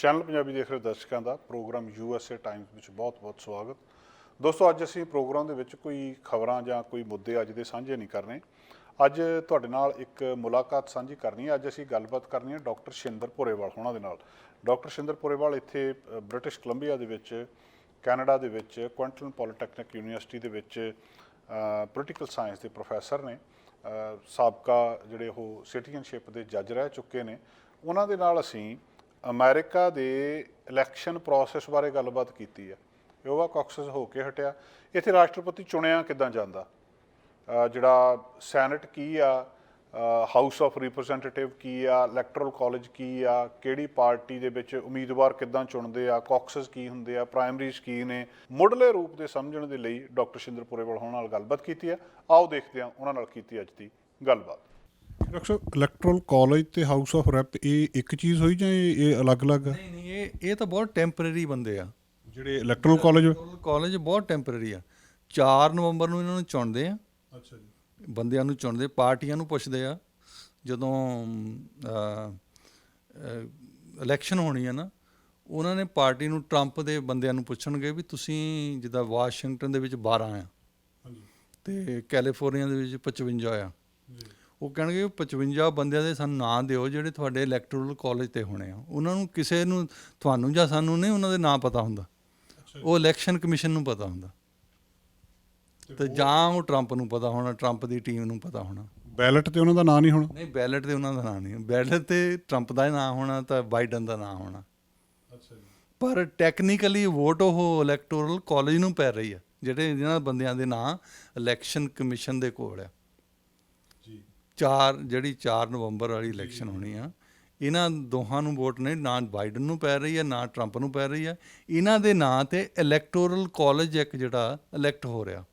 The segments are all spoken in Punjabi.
ਚੈਨਲ ਪੰਜਾਬੀ ਦੇਖ ਰਹੇ ਦਰਸ਼ਕਾਂ ਦਾ, ਪ੍ਰੋਗਰਾਮ ਯੂਐਸਏ ਟਾਈਮਸ ਵਿੱਚ ਬਹੁਤ-ਬਹੁਤ ਸਵਾਗਤ। ਦੋਸਤੋ, ਅੱਜ ਅਸੀਂ ਪ੍ਰੋਗਰਾਮ ਦੇ ਵਿੱਚ ਕੋਈ ਖਬਰਾਂ ਜਾਂ ਕੋਈ ਮੁੱਦੇ ਅੱਜ ਦੇ ਸਾਂਝੇ ਨਹੀਂ ਕਰਨੇ। ਅੱਜ ਤੁਹਾਡੇ ਨਾਲ ਇੱਕ ਮੁਲਾਕਾਤ ਸਾਂਝੀ ਕਰਨੀ ਹੈ। ਅੱਜ ਅਸੀਂ ਗੱਲਬਾਤ ਕਰਨੀ ਹੈ ਡਾਕਟਰ ਸ਼ਿੰਦਰ ਪੁਰੇਵਾਲ ਹੋਣਾ ਦੇ ਨਾਲ। ਡਾਕਟਰ ਸ਼ਿੰਦਰ ਪੁਰੇਵਾਲ ਇੱਥੇ ਬ੍ਰਿਟਿਸ਼ ਕੋਲੰਬੀਆ ਦੇ ਵਿੱਚ, ਕੈਨੇਡਾ ਦੇ ਵਿੱਚ ਕੁਇੰਟਨ ਪੋਲੀਟੈਕਨਿਕ ਯੂਨੀਵਰਸਿਟੀ ਦੇ ਵਿੱਚ ਪੋਲੀਟੀਕਲ ਸਾਇੰਸ ਦੇ ਪ੍ਰੋਫੈਸਰ ਨੇ ਸਾਬਕਾ ਜਿਹੜੇ ਉਹ ਸਿਟੀਜ਼ਨਸ਼ਿਪ ਦੇ ਜੱਜ ਰਹਿ ਚੁੱਕੇ ਨੇ। ਉਹਨਾਂ ਦੇ ਨਾਲ ਅਸੀਂ ਅਮਰੀਕਾ ਦੇ ਇਲੈਕਸ਼ਨ ਪ੍ਰੋਸੈਸ ਬਾਰੇ ਗੱਲਬਾਤ ਕੀਤੀ ਹੈ। ਯੋਵਾ ਕਾਕਸਸ ਹੋ ਕੇ ਹਟਿਆ। ਇੱਥੇ ਰਾਸ਼ਟਰਪਤੀ ਚੁਣਿਆ ਕਿੱਦਾਂ ਜਾਂਦਾ? ਜਿਹੜਾ ਸੈਨੇਟ ਕੀ ਆ? ਹਾਊਸ ਆਫ ਰਿਪਰੈਜ਼ੈਂਟੇਟਿਵ ਕੀ ਆ? ਇਲੈਕਟਰਲ ਕਾਲਜ ਕੀ ਆ? ਕਿਹੜੀ ਪਾਰਟੀ ਦੇ ਵਿੱਚ ਉਮੀਦਵਾਰ ਕਿੱਦਾਂ ਚੁਣਦੇ ਆ? ਕਾਕਸਸ ਕੀ ਹੁੰਦੇ ਆ? ਪ੍ਰਾਇਮਰੀਜ਼ ਕੀ ਨੇ? ਮੁੱਢਲੇ ਰੂਪ ਦੇ ਸਮਝਣ ਦੇ ਲਈ ਡਾਕਟਰ ਸ਼ਿੰਦਰ ਪੁਰੇਵਾਲ ਹੋਣ ਨਾਲ ਗੱਲਬਾਤ ਕੀਤੀ ਹੈ। ਆਓ ਦੇਖਦੇ ਹਾਂ ਉਹਨਾਂ ਨਾਲ ਕੀਤੀ ਅੱਜ ਦੀ ਗੱਲਬਾਤ। ਡਾਕਟਰ ਸਾਹਿਬ ਇਲੈਕਟਰਲ ਕਾਲਜ ਤੇ ਹਾਊਸ ਆਫ ਰੈਪ ਇਹ ਇੱਕ ਚੀਜ਼ ਹੋਈ ਜਾਂ ਇਹ ਇਹ ਅਲੱਗ-ਅਲੱਗ? ਆ ਨਹੀਂ ਨਹੀਂ ਇਹ ਇਹ ਤਾਂ ਬਹੁਤ ਟੈਂਪਰੇਰੀ ਬੰਦੇ ਆ। ਜਿਹੜੇ ਇਲੈਕਟਰਲ ਕਾਲਜ ਕਾਲਜ ਬਹੁਤ ਟੈਂਪਰੇਰੀ ਆ। 4 ਨਵੰਬਰ ਨੂੰ ਇਹਨਾਂ ਨੂੰ ਚੁਣਦੇ ਆ। ਅੱਛਾ ਜੀ। ਬੰਦਿਆਂ ਨੂੰ ਚੁਣਦੇ ਪਾਰਟੀਆਂ ਨੂੰ ਪੁੱਛਦੇ ਆ। ਜਦੋਂ ਇਲੈਕਸ਼ਨ ਹੋਣੀ ਆ ਨਾ ਉਹਨਾਂ ਨੇ ਪਾਰਟੀ ਨੂੰ ਟਰੰਪ ਦੇ ਬੰਦਿਆਂ ਨੂੰ ਪੁੱਛਣਗੇ ਵੀ ਤੁਸੀਂ ਜਿੱਦਾਂ ਵਾਸ਼ਿੰਗਟਨ ਦੇ ਵਿੱਚ 12 ਆ ਹਾਂਜੀ। ਤੇ ਕੈਲੀਫੋਰਨੀਆ ਦੇ ਵਿੱਚ 55 ਆ। ਜੀ। ਉਹ ਕਹਿਣਗੇ ਵੀ 55 ਬੰਦਿਆਂ ਦੇ ਸਾਨੂੰ ਨਾਂ ਦਿਓ ਜਿਹੜੇ ਤੁਹਾਡੇ ਇਲੈਕਟੋਰਲ ਕਾਲਜ ਤੇ ਹੋਣੇ ਆ। ਉਹਨਾਂ ਨੂੰ ਕਿਸੇ ਨੂੰ ਤੁਹਾਨੂੰ ਜਾਂ ਸਾਨੂੰ ਨਹੀਂ ਉਹਨਾਂ ਦੇ ਨਾਂ ਪਤਾ ਹੁੰਦਾ। ਉਹ ਇਲੈਕਸ਼ਨ ਕਮਿਸ਼ਨ ਨੂੰ ਪਤਾ ਹੁੰਦਾ। ਤੇ ਜਾਂ ਉਹ ਟਰੰਪ ਨੂੰ ਪਤਾ ਹੋਣਾ ਟਰੰਪ ਦੀ ਟੀਮ ਨੂੰ ਪਤਾ ਹੋਣਾ। ਬੈਲਟ ਤੇ ਉਹਨਾਂ ਦਾ ਨਾਂ ਨਹੀਂ ਹੋਣਾ? ਨਹੀਂ ਬੈਲਟ ਤੇ ਉਹਨਾਂ ਦਾ ਨਾਂ ਨਹੀਂ। ਬੈਲਟ ਤੇ ਟਰੰਪ ਦਾ ਹੀ ਨਾਂ ਹੋਣਾ ਤਾਂ ਬਾਈਡਨ ਦਾ ਨਾਂ ਹੋਣਾ। ਅੱਛਾ ਜੀ। ਪਰ ਟੈਕਨੀਕਲੀ ਵੋਟ ਉਹ ਇਲੈਕਟੋਰਲ ਕਾਲਜ ਨੂੰ ਪੈ ਰਹੀ ਆ ਜਿਹੜੇ ਜਿਹਨਾਂ ਬੰਦਿਆਂ ਦੇ ਨਾਂ ਇਲੈਕਸ਼ਨ ਕਮਿਸ਼ਨ ਦੇ ਕੋਲ ਆ। 4 ਜਿਹੜੀ 4 ਨਵੰਬਰ ਵਾਲੀ ਇਲੈਕਸ਼ਨ ਹੋਣੀ ਆ ਇਹਨਾਂ ਦੋਹਾਂ ਨੂੰ ਵੋਟ ਨਹੀਂ ਨਾ ਬਾਈਡਨ ਨੂੰ ਪੈ ਰਹੀ ਹੈ ਨਾ ਟਰੰਪ ਨੂੰ ਪੈ ਰਹੀ ਹੈ ਇਹਨਾਂ ਦੇ ਨਾਂ ਤੇ ਇਲੈਕਟੋਰਲ ਕਾਲਜ ਇੱਕ ਜਿਹੜਾ ਇਲੈਕਟ ਹੋ ਰਿਹਾ।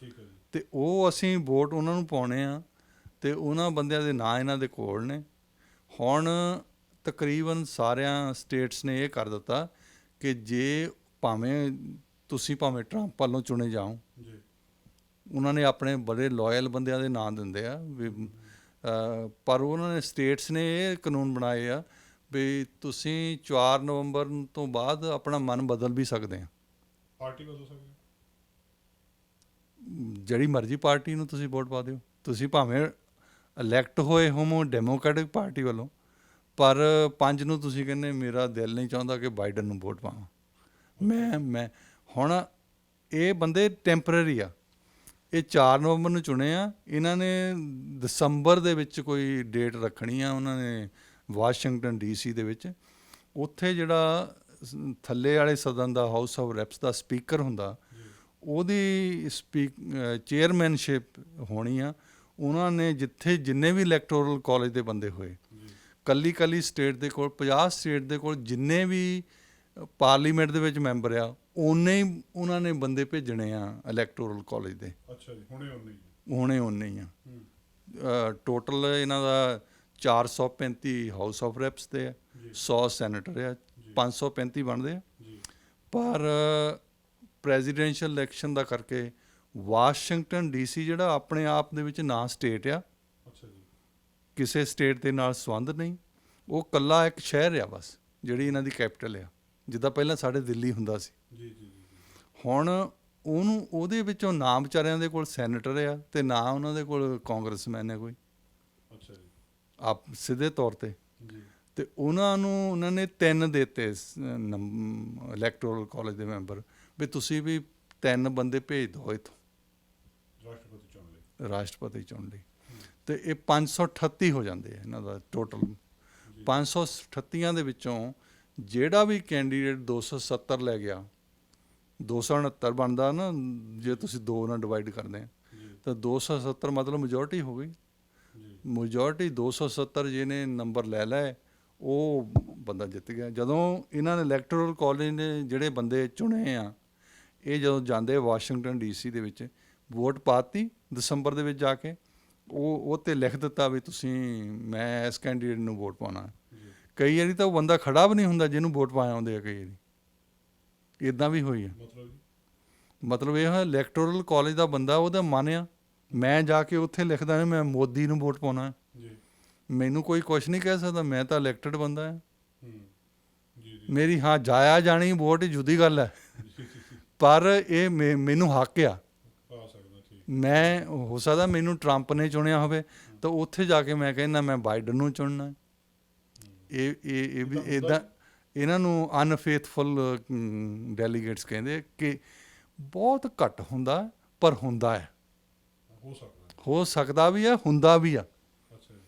ਠੀਕ ਹੈ ਜੀ। ਤੇ ਉਹ ਅਸੀਂ ਵੋਟ ਉਹਨਾਂ ਨੂੰ ਪਾਉਣੇ ਆ ਤੇ ਉਹਨਾਂ ਬੰਦਿਆਂ ਦੇ ਨਾਂ ਇਹਨਾਂ ਦੇ ਕੋਲ ਨੇ। ਹੁਣ ਤਕਰੀਬਨ ਸਾਰਿਆਂ ਸਟੇਟਸ ਨੇ ਇਹ ਕਰ ਦਿੱਤਾ ਕਿ ਜੇ ਭਾਵੇਂ ਤੁਸੀਂ ਭਾਵੇਂ ਟਰੰਪ ਵੱਲੋਂ ਚੁਣੇ ਜਾਓ ਜੀ। ਉਹਨਾਂ ਨੇ ਆਪਣੇ ਬੜੇ ਲਾਇਲ ਬੰਦਿਆਂ ਦੇ ਨਾਂ ਦਿੰਦੇ ਆ ਵੀ ਪਰ ਉਹਨਾਂ ਨੇ ਸਟੇਟਸ ਨੇ ਇਹ ਕਾਨੂੰਨ ਬਣਾਏ ਆ ਵੀ ਤੁਸੀਂ 4 ਨਵੰਬਰ ਤੋਂ ਬਾਅਦ ਆਪਣਾ ਮਨ ਬਦਲ ਵੀ ਸਕਦੇ ਆ। ਪਾਰਟੀ ਬਦਲ ਸਕਦੀ ਜਿਹੜੀ ਮਰਜ਼ੀ ਪਾਰਟੀ ਨੂੰ ਤੁਸੀਂ ਵੋਟ ਪਾ ਦਿਓ। ਤੁਸੀਂ ਭਾਵੇਂ ਇਲੈਕਟ ਹੋਏ ਹੋਮੋ ਡੈਮੋਕ੍ਰੈਟਿਕ ਪਾਰਟੀ ਵੱਲੋਂ ਪਰ ਪੰਜ ਨੂੰ ਤੁਸੀਂ ਕਹਿੰਦੇ ਮੇਰਾ ਦਿਲ ਨਹੀਂ ਚਾਹੁੰਦਾ ਕਿ ਬਾਈਡਨ ਨੂੰ ਵੋਟ ਪਾਵਾਂ। ਮੈਂ ਮੈਂ ਹੁਣ ਇਹ ਬੰਦੇ ਟੈਂਪਰੇਰੀ ਆ। ਇਹ 4 ਨਵੰਬਰ ਨੂੰ ਚੁਣੇ ਆ। ਇਹਨਾਂ ਨੇ ਦਸੰਬਰ ਦੇ ਵਿੱਚ ਕੋਈ ਡੇਟ ਰੱਖਣੀ ਆ, ਉਹਨਾਂ ਨੇ ਵਾਸ਼ਿੰਗਟਨ ਡੀਸੀ ਦੇ ਵਿੱਚ। ਉੱਥੇ ਜਿਹੜਾ ਥੱਲੇ ਵਾਲੇ ਸਦਨ ਦਾ ਹਾਊਸ ਆਫ ਰੈਪਸ ਦਾ ਸਪੀਕਰ ਹੁੰਦਾ, ਉਹਦੀ ਸਪੀਕ ਚੇਅਰਮੈਨਸ਼ਿਪ ਹੋਣੀ ਆ। ਉਹਨਾਂ ਨੇ ਜਿੱਥੇ ਜਿੰਨੇ ਵੀ ਇਲੈਕਟੋਰਲ ਕਾਲਜ ਦੇ ਬੰਦੇ ਹੋਏ ਕੱਲੀ ਕੱਲੀ ਸਟੇਟ ਦੇ ਕੋਲ 50 ਸਟੇਟ ਦੇ ਕੋਲ ਜਿੰਨੇ ਵੀ ਪਾਰਲੀਮੈਂਟ ਦੇ ਵਿੱਚ ਮੈਂਬਰ ਆ ਉਹਨੇ ਹੀ ਉਹਨਾਂ ਨੇ ਬੰਦੇ ਭੇਜਣੇ ਆ ਇਲੈਕਟੋਰਲ ਕਾਲਜ ਦੇ। ਅੱਛਾ ਜੀ ਹੁਣੇ ਉਹਨੇ ਹੁਣੇ ਉਹਨੇ ਹੀ ਆ। ਟੋਟਲ ਇਹਨਾਂ ਦਾ 435 ਹਾਊਸ ਆਫ ਰੈਪਸ ਤੇ ਆ 100 ਸੈਨੇਟਰ ਆ 535 ਬਣਦੇ ਆ। ਪਰ ਪ੍ਰੈਜ਼ੀਡੈਂਸ਼ੀਅਲ ਇਲੈਕਸ਼ਨ ਦਾ ਕਰਕੇ ਵਾਸ਼ਿੰਗਟਨ ਡੀਸੀ ਜਿਹੜਾ ਆਪਣੇ ਆਪ ਦੇ ਵਿੱਚ ਨਾ ਸਟੇਟ ਆ ਅੱਛਾ ਜੀ। ਕਿਸੇ ਸਟੇਟ ਦੇ ਨਾਲ ਸੰਬੰਧ ਨਹੀਂ ਉਹ ਕੱਲਾ ਇੱਕ ਸ਼ਹਿਰ ਆ ਬਸ ਜਿਹੜੀ ਇਹਨਾਂ ਦੀ ਕੈਪੀਟਲ ਆ। ਜਿੱਦਾਂ ਪਹਿਲਾਂ ਸਾਡੇ ਦਿੱਲੀ ਹੁੰਦਾ ਸੀ। ਜੀ ਜੀ ਜੀ ਹੁਣ ਉਹਨੂੰ ਉਹਦੇ ਵਿੱਚੋਂ ਨਾ ਵਿਚਾਰਿਆਂ ਦੇ ਕੋਲ ਸੈਨੇਟਰ ਆ ਤੇ ਨਾ ਉਹਨਾਂ ਦੇ ਕੋਲ ਕਾਂਗਰਸਮੈਨ ਹੈ ਕੋਈ। ਅੱਛਾ ਜੀ। ਆਪ ਸਿੱਧੇ ਤੌਰ ਤੇ। ਜੀ। ਤੇ ਉਹਨਾਂ ਨੂੰ ਉਹਨਾਂ ਨੇ ਤਿੰਨ ਦਿੱਤੇ ਇਲੈਕਟੋਰਲ ਕਾਲਜ ਦੇ ਮੈਂਬਰ ਵੀ ਤੁਸੀਂ ਵੀ ਤਿੰਨ ਬੰਦੇ ਭੇਜ ਦਿਓ ਇੱਥੋਂ। ਰਾਸ਼ਟਰਪਤੀ ਚੁਣ ਲਈ ਰਾਸ਼ਟਰਪਤੀ ਚੁਣ ਲਈ ਤੇ ਇਹ 538 ਹੋ ਜਾਂਦੇ ਆ ਇਹਨਾਂ ਦਾ ਟੋਟਲ 538 ਦੇ ਵਿੱਚੋਂ ਜਿਹੜਾ ਵੀ ਕੈਂਡੀਡੇਟ 270 ਲੈ ਗਿਆ 269 ਬਣਦਾ ਨਾ, ਜੇ ਤੁਸੀਂ ਦੋ ਨਾਲ ਡਿਵਾਈਡ ਕਰਦੇ ਆ ਜੀ ਤਾਂ 270 ਮਤਲਬ ਮੈਜੋਰਟੀ ਹੋ ਗਈ। ਜੀ ਮੈਜੋਰਟੀ 270 ਜਿਹਨੇ ਨੰਬਰ ਲੈ ਲਏ, ਉਹ ਬੰਦਾ ਜਿੱਤ ਗਿਆ। ਜਦੋਂ ਇਹਨਾਂ ਨੇ ਇਲੈਕਟੋਰਲ ਕਾਲਜ ਨੇ ਜਿਹੜੇ ਬੰਦੇ ਚੁਣੇ ਆ, ਇਹ ਜਦੋਂ ਜਾਂਦੇ ਵਾਸ਼ਿੰਗਟਨ ਡੀਸੀ ਦੇ ਵਿੱਚ ਵੋਟ ਪਾਤੀ ਦਸੰਬਰ ਦੇ ਵਿੱਚ ਜਾ ਕੇ, ਉਹ ਉਹ ਤੇ ਲਿਖ ਦਿੱਤਾ ਵੀ ਤੁਸੀਂ, ਮੈਂ ਇਸ ਕੈਂਡੀਡੇਟ ਨੂੰ ਵੋਟ ਪਾਉਣਾ। ਕਈ ਵਾਰੀ ਤਾਂ ਉਹ ਬੰਦਾ ਖੜਾ ਵੀ ਨਹੀਂ ਹੁੰਦਾ ਜਿਹਨੂੰ ਵੋਟ ਪਾਇਆ ਹੁੰਦੇ ਆ, ਕਈ ਵਾਰੀ। ਇਦਾਂ ਵੀ ਹੋਈ ਆ। ਮਤਲਬ ਇਹ ਹੈ ਇਲੈਕਟੋਰਲ ਕਾਲਜ ਦਾ ਬੰਦਾ ਉਹਦਾ ਮਨ ਆ। ਮੈਂ ਜਾ ਕੇ ਉੱਥੇ ਲਿਖਦਾ ਹਾਂ ਮੈਂ ਮੋਦੀ ਨੂੰ ਵੋਟ ਪਾਉਣਾ ਹੈ। ਜੀ। ਮੈਨੂੰ ਕੋਈ ਕੁਝ ਨਹੀਂ ਕਹਿ ਸਕਦਾ ਮੈਂ ਤਾਂ ਇਲੈਕਟਡ ਬੰਦਾ ਹਾਂ। ਹੂੰ। ਜੀ ਜੀ। ਮੇਰੀ ਹਾਂ ਜਾਇਆ ਜਾਣੀ ਵੋਟ ਜੁਦੀ ਗੱਲ ਹੈ। ਪਰ ਇਹ ਮੈਨੂੰ ਹੱਕ ਆ। ਪਾ ਸਕਦਾ ਠੀਕ। ਮੈਂ ਹੋ ਸਕਦਾ ਮੈਨੂੰ ਟਰੰਪ ਨੇ ਚੁਣਿਆ ਹੋਵੇ ਤਾਂ ਉੱਥੇ ਜਾ ਕੇ ਮੈਂ ਕਹਿੰਦਾ ਮੈਂ ਬਾਈਡਨ ਨੂੰ ਚੁਣਨਾ ਹੈ। ਇਹ ਇਹ ਇਹ ਵੀ ਇਦਾਂ ਇਹਨਾਂ ਨੂੰ ਅਨਫੇਥਫੁਲ ਡੈਲੀਗੇਟਸ ਕਹਿੰਦੇ ਕਿ ਬਹੁਤ ਘੱਟ ਹੁੰਦਾ ਪਰ ਹੁੰਦਾ ਹੈ। ਹੋ ਸਕਦਾ ਹੋ। ਸਕਦਾ ਵੀ ਹੈ ਹੁੰਦਾ ਵੀ ਆ। ਅੱਛਾ ਜੀ।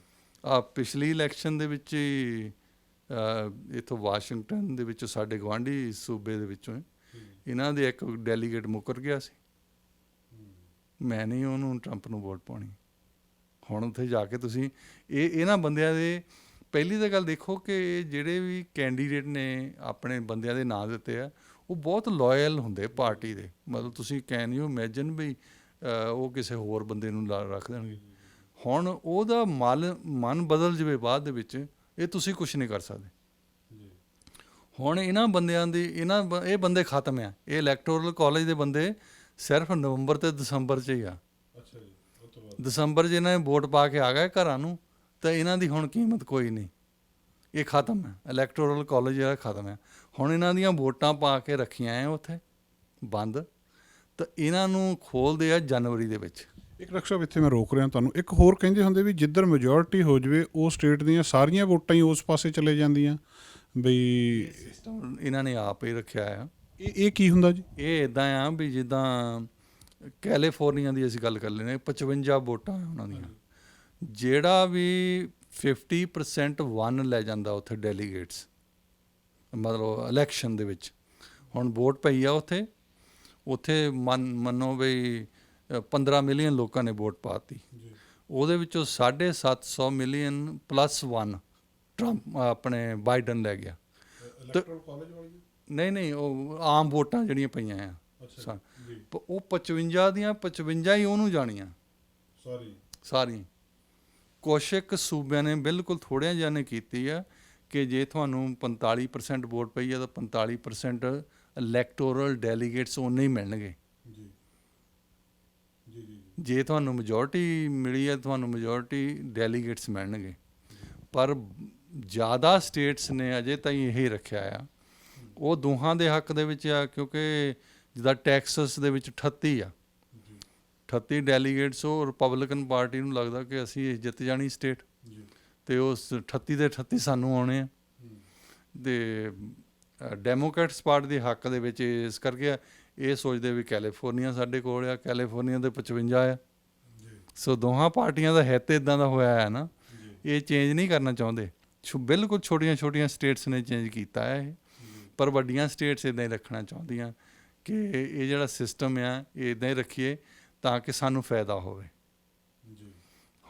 ਆ ਪਿਛਲੀ ਇਲੈਕਸ਼ਨ ਦੇ ਵਿੱਚ ਇੱਥੋਂ ਵਾਸ਼ਿੰਗਟਨ ਦੇ ਵਿੱਚ ਸਾਡੇ ਗਵਾਂਢੀ ਸੂਬੇ ਦੇ ਵਿੱਚੋਂ ਇਹਨਾਂ ਦੇ ਇੱਕ ਡੈਲੀਗੇਟ ਮੁੱਕਰ ਗਿਆ ਸੀ। ਮੈਂ ਨਹੀਂ ਉਹਨੂੰ ਟਰੰਪ ਨੂੰ ਵੋਟ ਪਾਉਣੀ। ਹੁਣ ਉੱਥੇ ਜਾ ਕੇ ਤੁਸੀਂ ਇਹ ਇਹਨਾਂ ਬੰਦਿਆਂ ਦੇ ਪਹਿਲੀ ਤਾਂ ਗੱਲ ਦੇਖੋ ਕਿ ਜਿਹੜੇ ਵੀ ਕੈਂਡੀਡੇਟ ਨੇ ਆਪਣੇ ਬੰਦਿਆਂ ਦੇ ਨਾਂ ਦਿੱਤੇ ਆ ਉਹ ਬਹੁਤ ਲਾਇਲ ਹੁੰਦੇ ਪਾਰਟੀ ਦੇ। ਮਤਲਬ ਤੁਸੀਂ ਕੈਨ ਯੂ ਇਮੇਜਿਨ ਵੀ ਉਹ ਕਿਸੇ ਹੋਰ ਬੰਦੇ ਨੂੰ ਲਾ- ਰੱਖ ਦੇਣਗੇ। ਹੁਣ ਉਹਦਾ ਮਨ ਮਨ ਬਦਲ ਜਵੇ ਬਾਅਦ ਦੇ ਵਿੱਚ ਇਹ ਤੁਸੀਂ ਕੁਝ ਨਹੀਂ ਕਰ ਸਕਦੇ। ਹੁਣ ਇਹਨਾਂ ਬੰਦਿਆਂ ਦੀ ਇਹਨਾਂ ਇਹ ਬੰਦੇ ਖਤਮ ਆ। ਇਹ ਇਲੈਕਟੋਰਲ ਕਾਲਜ ਦੇ ਬੰਦੇ ਸਿਰਫ ਨਵੰਬਰ ਤੇ ਦਸੰਬਰ 'ਚ ਹੀ ਆ। ਅੱਛਾ ਜੀ ਦਸੰਬਰ 'ਚ ਇਹਨਾਂ ਨੇ ਵੋਟ ਪਾ ਕੇ ਆ ਗਏ ਘਰਾਂ ਨੂੰ। ਤਾਂ ਇਹਨਾਂ ਦੀ ਹੁਣ ਕੀਮਤ ਕੋਈ ਨਹੀਂ। ਇਹ ਖਤਮ ਹੈ। ਇਲੈਕਟੋਰਲ ਕਾਲਜ ਜਿਹੜਾ ਖਤਮ ਹੈ। ਹੁਣ ਇਹਨਾਂ ਦੀਆਂ ਵੋਟਾਂ ਪਾ ਕੇ ਰੱਖੀਆਂ ਐ ਉੱਥੇ। ਬੰਦ। ਤਾਂ ਇਹਨਾਂ ਨੂੰ ਖੋਲਦੇ ਆ ਜਨਵਰੀ ਦੇ ਵਿੱਚ। ਇੱਕ ਸਾਹਿਬ ਇੱਥੇ ਮੈਂ ਰੋਕ ਰਿਹਾ ਤੁਹਾਨੂੰ। ਇੱਕ ਹੋਰ ਕਹਿੰਦੇ ਹੁੰਦੇ ਵੀ ਜਿੱਧਰ ਮੈਜੋਰਿਟੀ ਹੋ ਜਵੇ ਉਹ ਸਟੇਟ ਦੀਆਂ ਸਾਰੀਆਂ ਵੋਟਾਂ ਹੀ ਉਸ ਪਾਸੇ ਚਲੇ ਜਾਂਦੀਆਂ। ਬਈ ਇਹਨਾਂ ਨੇ ਆਪ ਹੀ ਰੱਖਿਆ ਆ। ਇਹ ਇਹ ਕੀ ਹੁੰਦਾ ਜੀ? ਇਹ ਇਦਾਂ ਆ ਵੀ ਜਿੱਦਾਂ ਕੈਲੀਫੋਰਨੀਆ ਦੀ ਅਸੀਂ ਗੱਲ ਕਰ ਲੈਨੇ 55 ਵੋਟਾਂ ਆ ਉਹਨਾਂ ਦੀਆਂ। ਜਿਹੜਾ ਵੀ 50% ਵਨ ਲੈ ਜਾਂਦਾ ਉੱਥੇ ਡੈਲੀਗੇਟਸ ਮਤਲਬ ਇਲੈਕਸ਼ਨ ਦੇ ਵਿੱਚ। ਹੁਣ ਵੋਟ ਪਈ ਆ ਉੱਥੇ ਉੱਥੇ ਮੰਨ ਮੰਨੋ ਵੀ ਅ, 15 ਮਿਲੀਅਨ ਲੋਕਾਂ ਨੇ ਵੋਟ ਪਾਤੀ ਜੀ। ਉਹਦੇ ਵਿੱਚੋਂ 750 ਮਿਲੀਅਨ ਪਲੱਸ 1 ਟਰੰਪ ਆਪਣੇ ਬਾਈਡਨ ਲੈ ਗਿਆ। ਇਲੈਕਟਰਲ ਕਾਲਜ ਵਾਲੀ ਨਹੀਂ ਨਹੀਂ ਉਹ ਆਮ ਵੋਟਾਂ ਜਿਹੜੀਆਂ ਪਈਆਂ ਆ। ਪ- ਉਹ 55 ਦੀਆਂ 55 ਹੀ ਉਹਨੂੰ ਜਾਣੀਆਂ। ਸੌਰੀ। ਸਾਰੀਆਂ। ਇੱਕ ਸੂਬਿਆਂ ਨੇ ਬਿਲਕੁਲ ਥੋੜਿਆਂ ਜਿਹਾ ਨੇ ਕੀਤੀ ਆ ਕਿ ਜੇ ਤੁਹਾਨੂੰ 45% ਵੋਟ ਪਈ ਆ ਤਾਂ 45% ਇਲੈਕਟੋਰਲ ਡੈਲੀਗੇਟਸ ਉਹਨੇ ਹੀ ਮਿਲਣਗੇ। ਜੀ। ਜੀ ਜੀ ਜੇ। ਤੁਹਾਨੂੰ ਮੈਜੋਰਟੀ ਮਿਲੀ ਹੈ ਤੁਹਾਨੂੰ ਮੈਜੋਰਟੀ ਡੈਲੀਗੇਟਸ ਮਿਲਣਗੇ। ਪਰ ਜ਼ਿਆਦਾ ਸਟੇਟਸ ਨੇ ਅਜੇ ਤਾਈਂ ਇਹ ਰੱਖਿਆ ਆ। ਉਹ ਦੋਹਾਂ ਦੇ ਹੱਕ ਦੇ ਵਿੱਚ ਆ ਕਿਉਂਕਿ ਜਿੱਦਾਂ ਟੈਕਸਸ ਦੇ ਵਿੱਚ 38 ਆ। 38 ਡੈਲੀਗੇਟਸ ਉਹ ਰਿਪਬਲਿਕਨ ਪਾਰਟੀ ਨੂੰ ਲੱਗਦਾ ਕਿ ਅਸੀਂ ਇਹ ਜਿੱਤ ਜਾਣੀ ਸਟੇਟ ਜੀ। ਤੇ ਉਸ 38 ਦੇ 38 ਸਾਨੂੰ ਆਉਣੇ ਆ। ਤੇ ਡੈਮੋਕ੍ਰੈਟਸ ਪਾਰਟੀ ਦੇ ਹੱਕ ਦੇ ਵਿੱਚ ਇਸ ਕਰਕੇ ਇਹ ਸੋਚਦੇ ਵੀ ਕੈਲੀਫੋਰਨੀਆ ਸਾਡੇ ਕੋਲ ਆ ਕੈਲੀਫੋਰਨੀਆ ਦੇ 55 ਆ। ਸੋ ਦੋਹਾਂ ਪਾਰਟੀਆਂ ਦਾ ਹਿੱਤ ਇਦਾਂ ਦਾ ਹੋਇਆ ਹੈ ਨਾ ਇਹ ਚੇਂਜ ਨਹੀਂ ਕਰਨਾ ਚਾਹੁੰਦੇ। ਛੋ ਬਿਲਕੁਲ ਛੋਟੀਆਂ ਛੋਟੀਆਂ ਸਟੇਟਸ ਨੇ ਚੇਂਜ ਕੀਤਾ ਹੈ ਇਹ। ਪਰ ਵੱਡੀਆਂ ਸਟੇਟਸ ਇਦਾਂ ਹੀ ਰੱਖਣਾ ਚਾਹੁੰਦੀਆਂ ਕਿ ਇਹ ਜਿਹੜਾ ਸਿਸਟਮ ਆ ਇਹ ਇਦਾਂ ਹੀ ਰੱਖੀਏ ਤਾਂ ਕਿ ਸਾਨੂੰ ਫਾਇਦਾ ਹੋਵੇ। ਜੀ।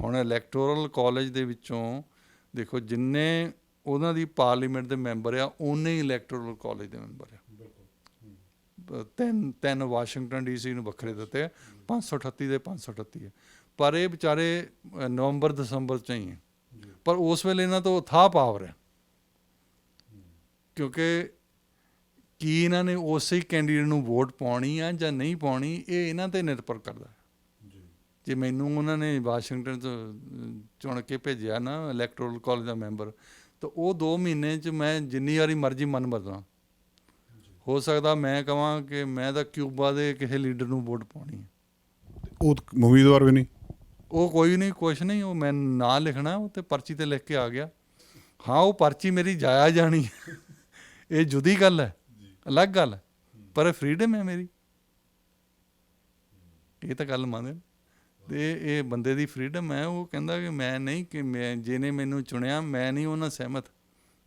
ਹੁਣ ਇਲੈਕਟੋਰਲ ਕਾਲਜ ਦੇ ਵਿੱਚੋਂ ਦੇਖੋ ਜਿੰਨੇ ਉਹਨਾਂ ਦੀ ਪਾਰਲੀਮੈਂਟ ਦੇ ਮੈਂਬਰ ਆ ਉਹਨੇ ਹੀ ਇਲੈਕਟੋਰਲ ਕਾਲਜ ਦੇ ਮੈਂਬਰ ਆ। ਤਿੰਨ ਤਿੰਨ ਵਾਸ਼ਿੰਗਟਨ ਡੀਸੀ ਨੂੰ ਵੱਖਰੇ ਦਿੱਤੇ ਆ 538 ਦੇ 538 ਹੈ ਪਰ ਇਹ ਵਿਚਾਰੇ ਨਵੰਬਰ ਦਸੰਬਰ ਚ ਹੀ ਹੈ ਪਰ ਉਸ ਵੇਲੇ ਇਹਨਾਂ ਤੋਂ ਥਾਹ ਪਾਵਰ ਹੈ। ਕਿਉਂਕਿ ਕੀ ਇਹਨਾਂ ਨੇ ਉਸੇ ਕੈਂਡੀਡੇਟ ਨੂੰ ਵੋਟ ਪਾਉਣੀ ਆ ਜਾਂ ਨਹੀਂ ਪਾਉਣੀ ਇਹ ਇਹਨਾਂ ਤੇ ਨਿਰਭਰ ਕਰਦਾ। ਜੀ। ਜੇ ਮੈਨੂੰ ਉਹਨਾਂ ਨੇ ਵਾਸ਼ਿੰਗਟਨ ਤੋਂ ਚੁਣ ਕੇ ਭੇਜਿਆ ਨਾ ਇਲੈਕਟੋਰਲ ਕਾਲਜ ਦਾ ਮੈਂਬਰ ਤਾਂ ਉਹ 2 ਮਹੀਨੇ ਚ ਮੈਂ ਜਿੰਨੀ ਵਾਰੀ ਮਰਜ਼ੀ ਮਨ ਬਦਲਾਂ। ਹੋ ਸਕਦਾ ਮੈਂ ਕਹਾਂ ਕਿ ਮੈਂ ਤਾਂ ਕਿਊਬਾ ਦੇ ਕਿਸੇ ਲੀਡਰ ਨੂੰ ਵੋਟ ਪਾਉਣੀ ਹੈ ਉਹ ਉਮੀਦਵਾਰ ਵੀ ਨਹੀਂ। ਉਹ ਕੋਈ ਨਹੀਂ ਕੁਛ ਨਹੀਂ ਉਹ ਮੈਂ ਨਾਂ ਲਿਖਣਾ ਉਹ ਤੇ ਪਰਚੀ ਤੇ ਲਿਖ ਕੇ ਆ ਗਿਆ। ਹਾਂ ਉਹ ਪਰਚੀ ਮੇਰੀ ਜਾਇਆ ਜਾਣੀ। ਇਹ ਜੁਦੀ ਗੱਲ ਹੈ। ਅਲੱਗ ਗੱਲ। ਪਰ ਫਰੀडम ਹੈ ਮੇਰੀ। ਇਹ ਤਾਂ ਗੱਲ ਮੰਨਦੇ ਤੇ ਇਹ ਬੰਦੇ ਦੀ ਫਰੀडम ਹੈ। ਉਹ ਕਹਿੰਦਾ ਕਿ ਮੈਂ ਨਹੀਂ ਕਿ ਮੈਂ ਜਿਹਨੇ ਮੈਨੂੰ ਚੁਣਿਆ ਮੈਂ ਨਹੀਂ ਉਹਨਾਂ ਸਹਿਮਤ।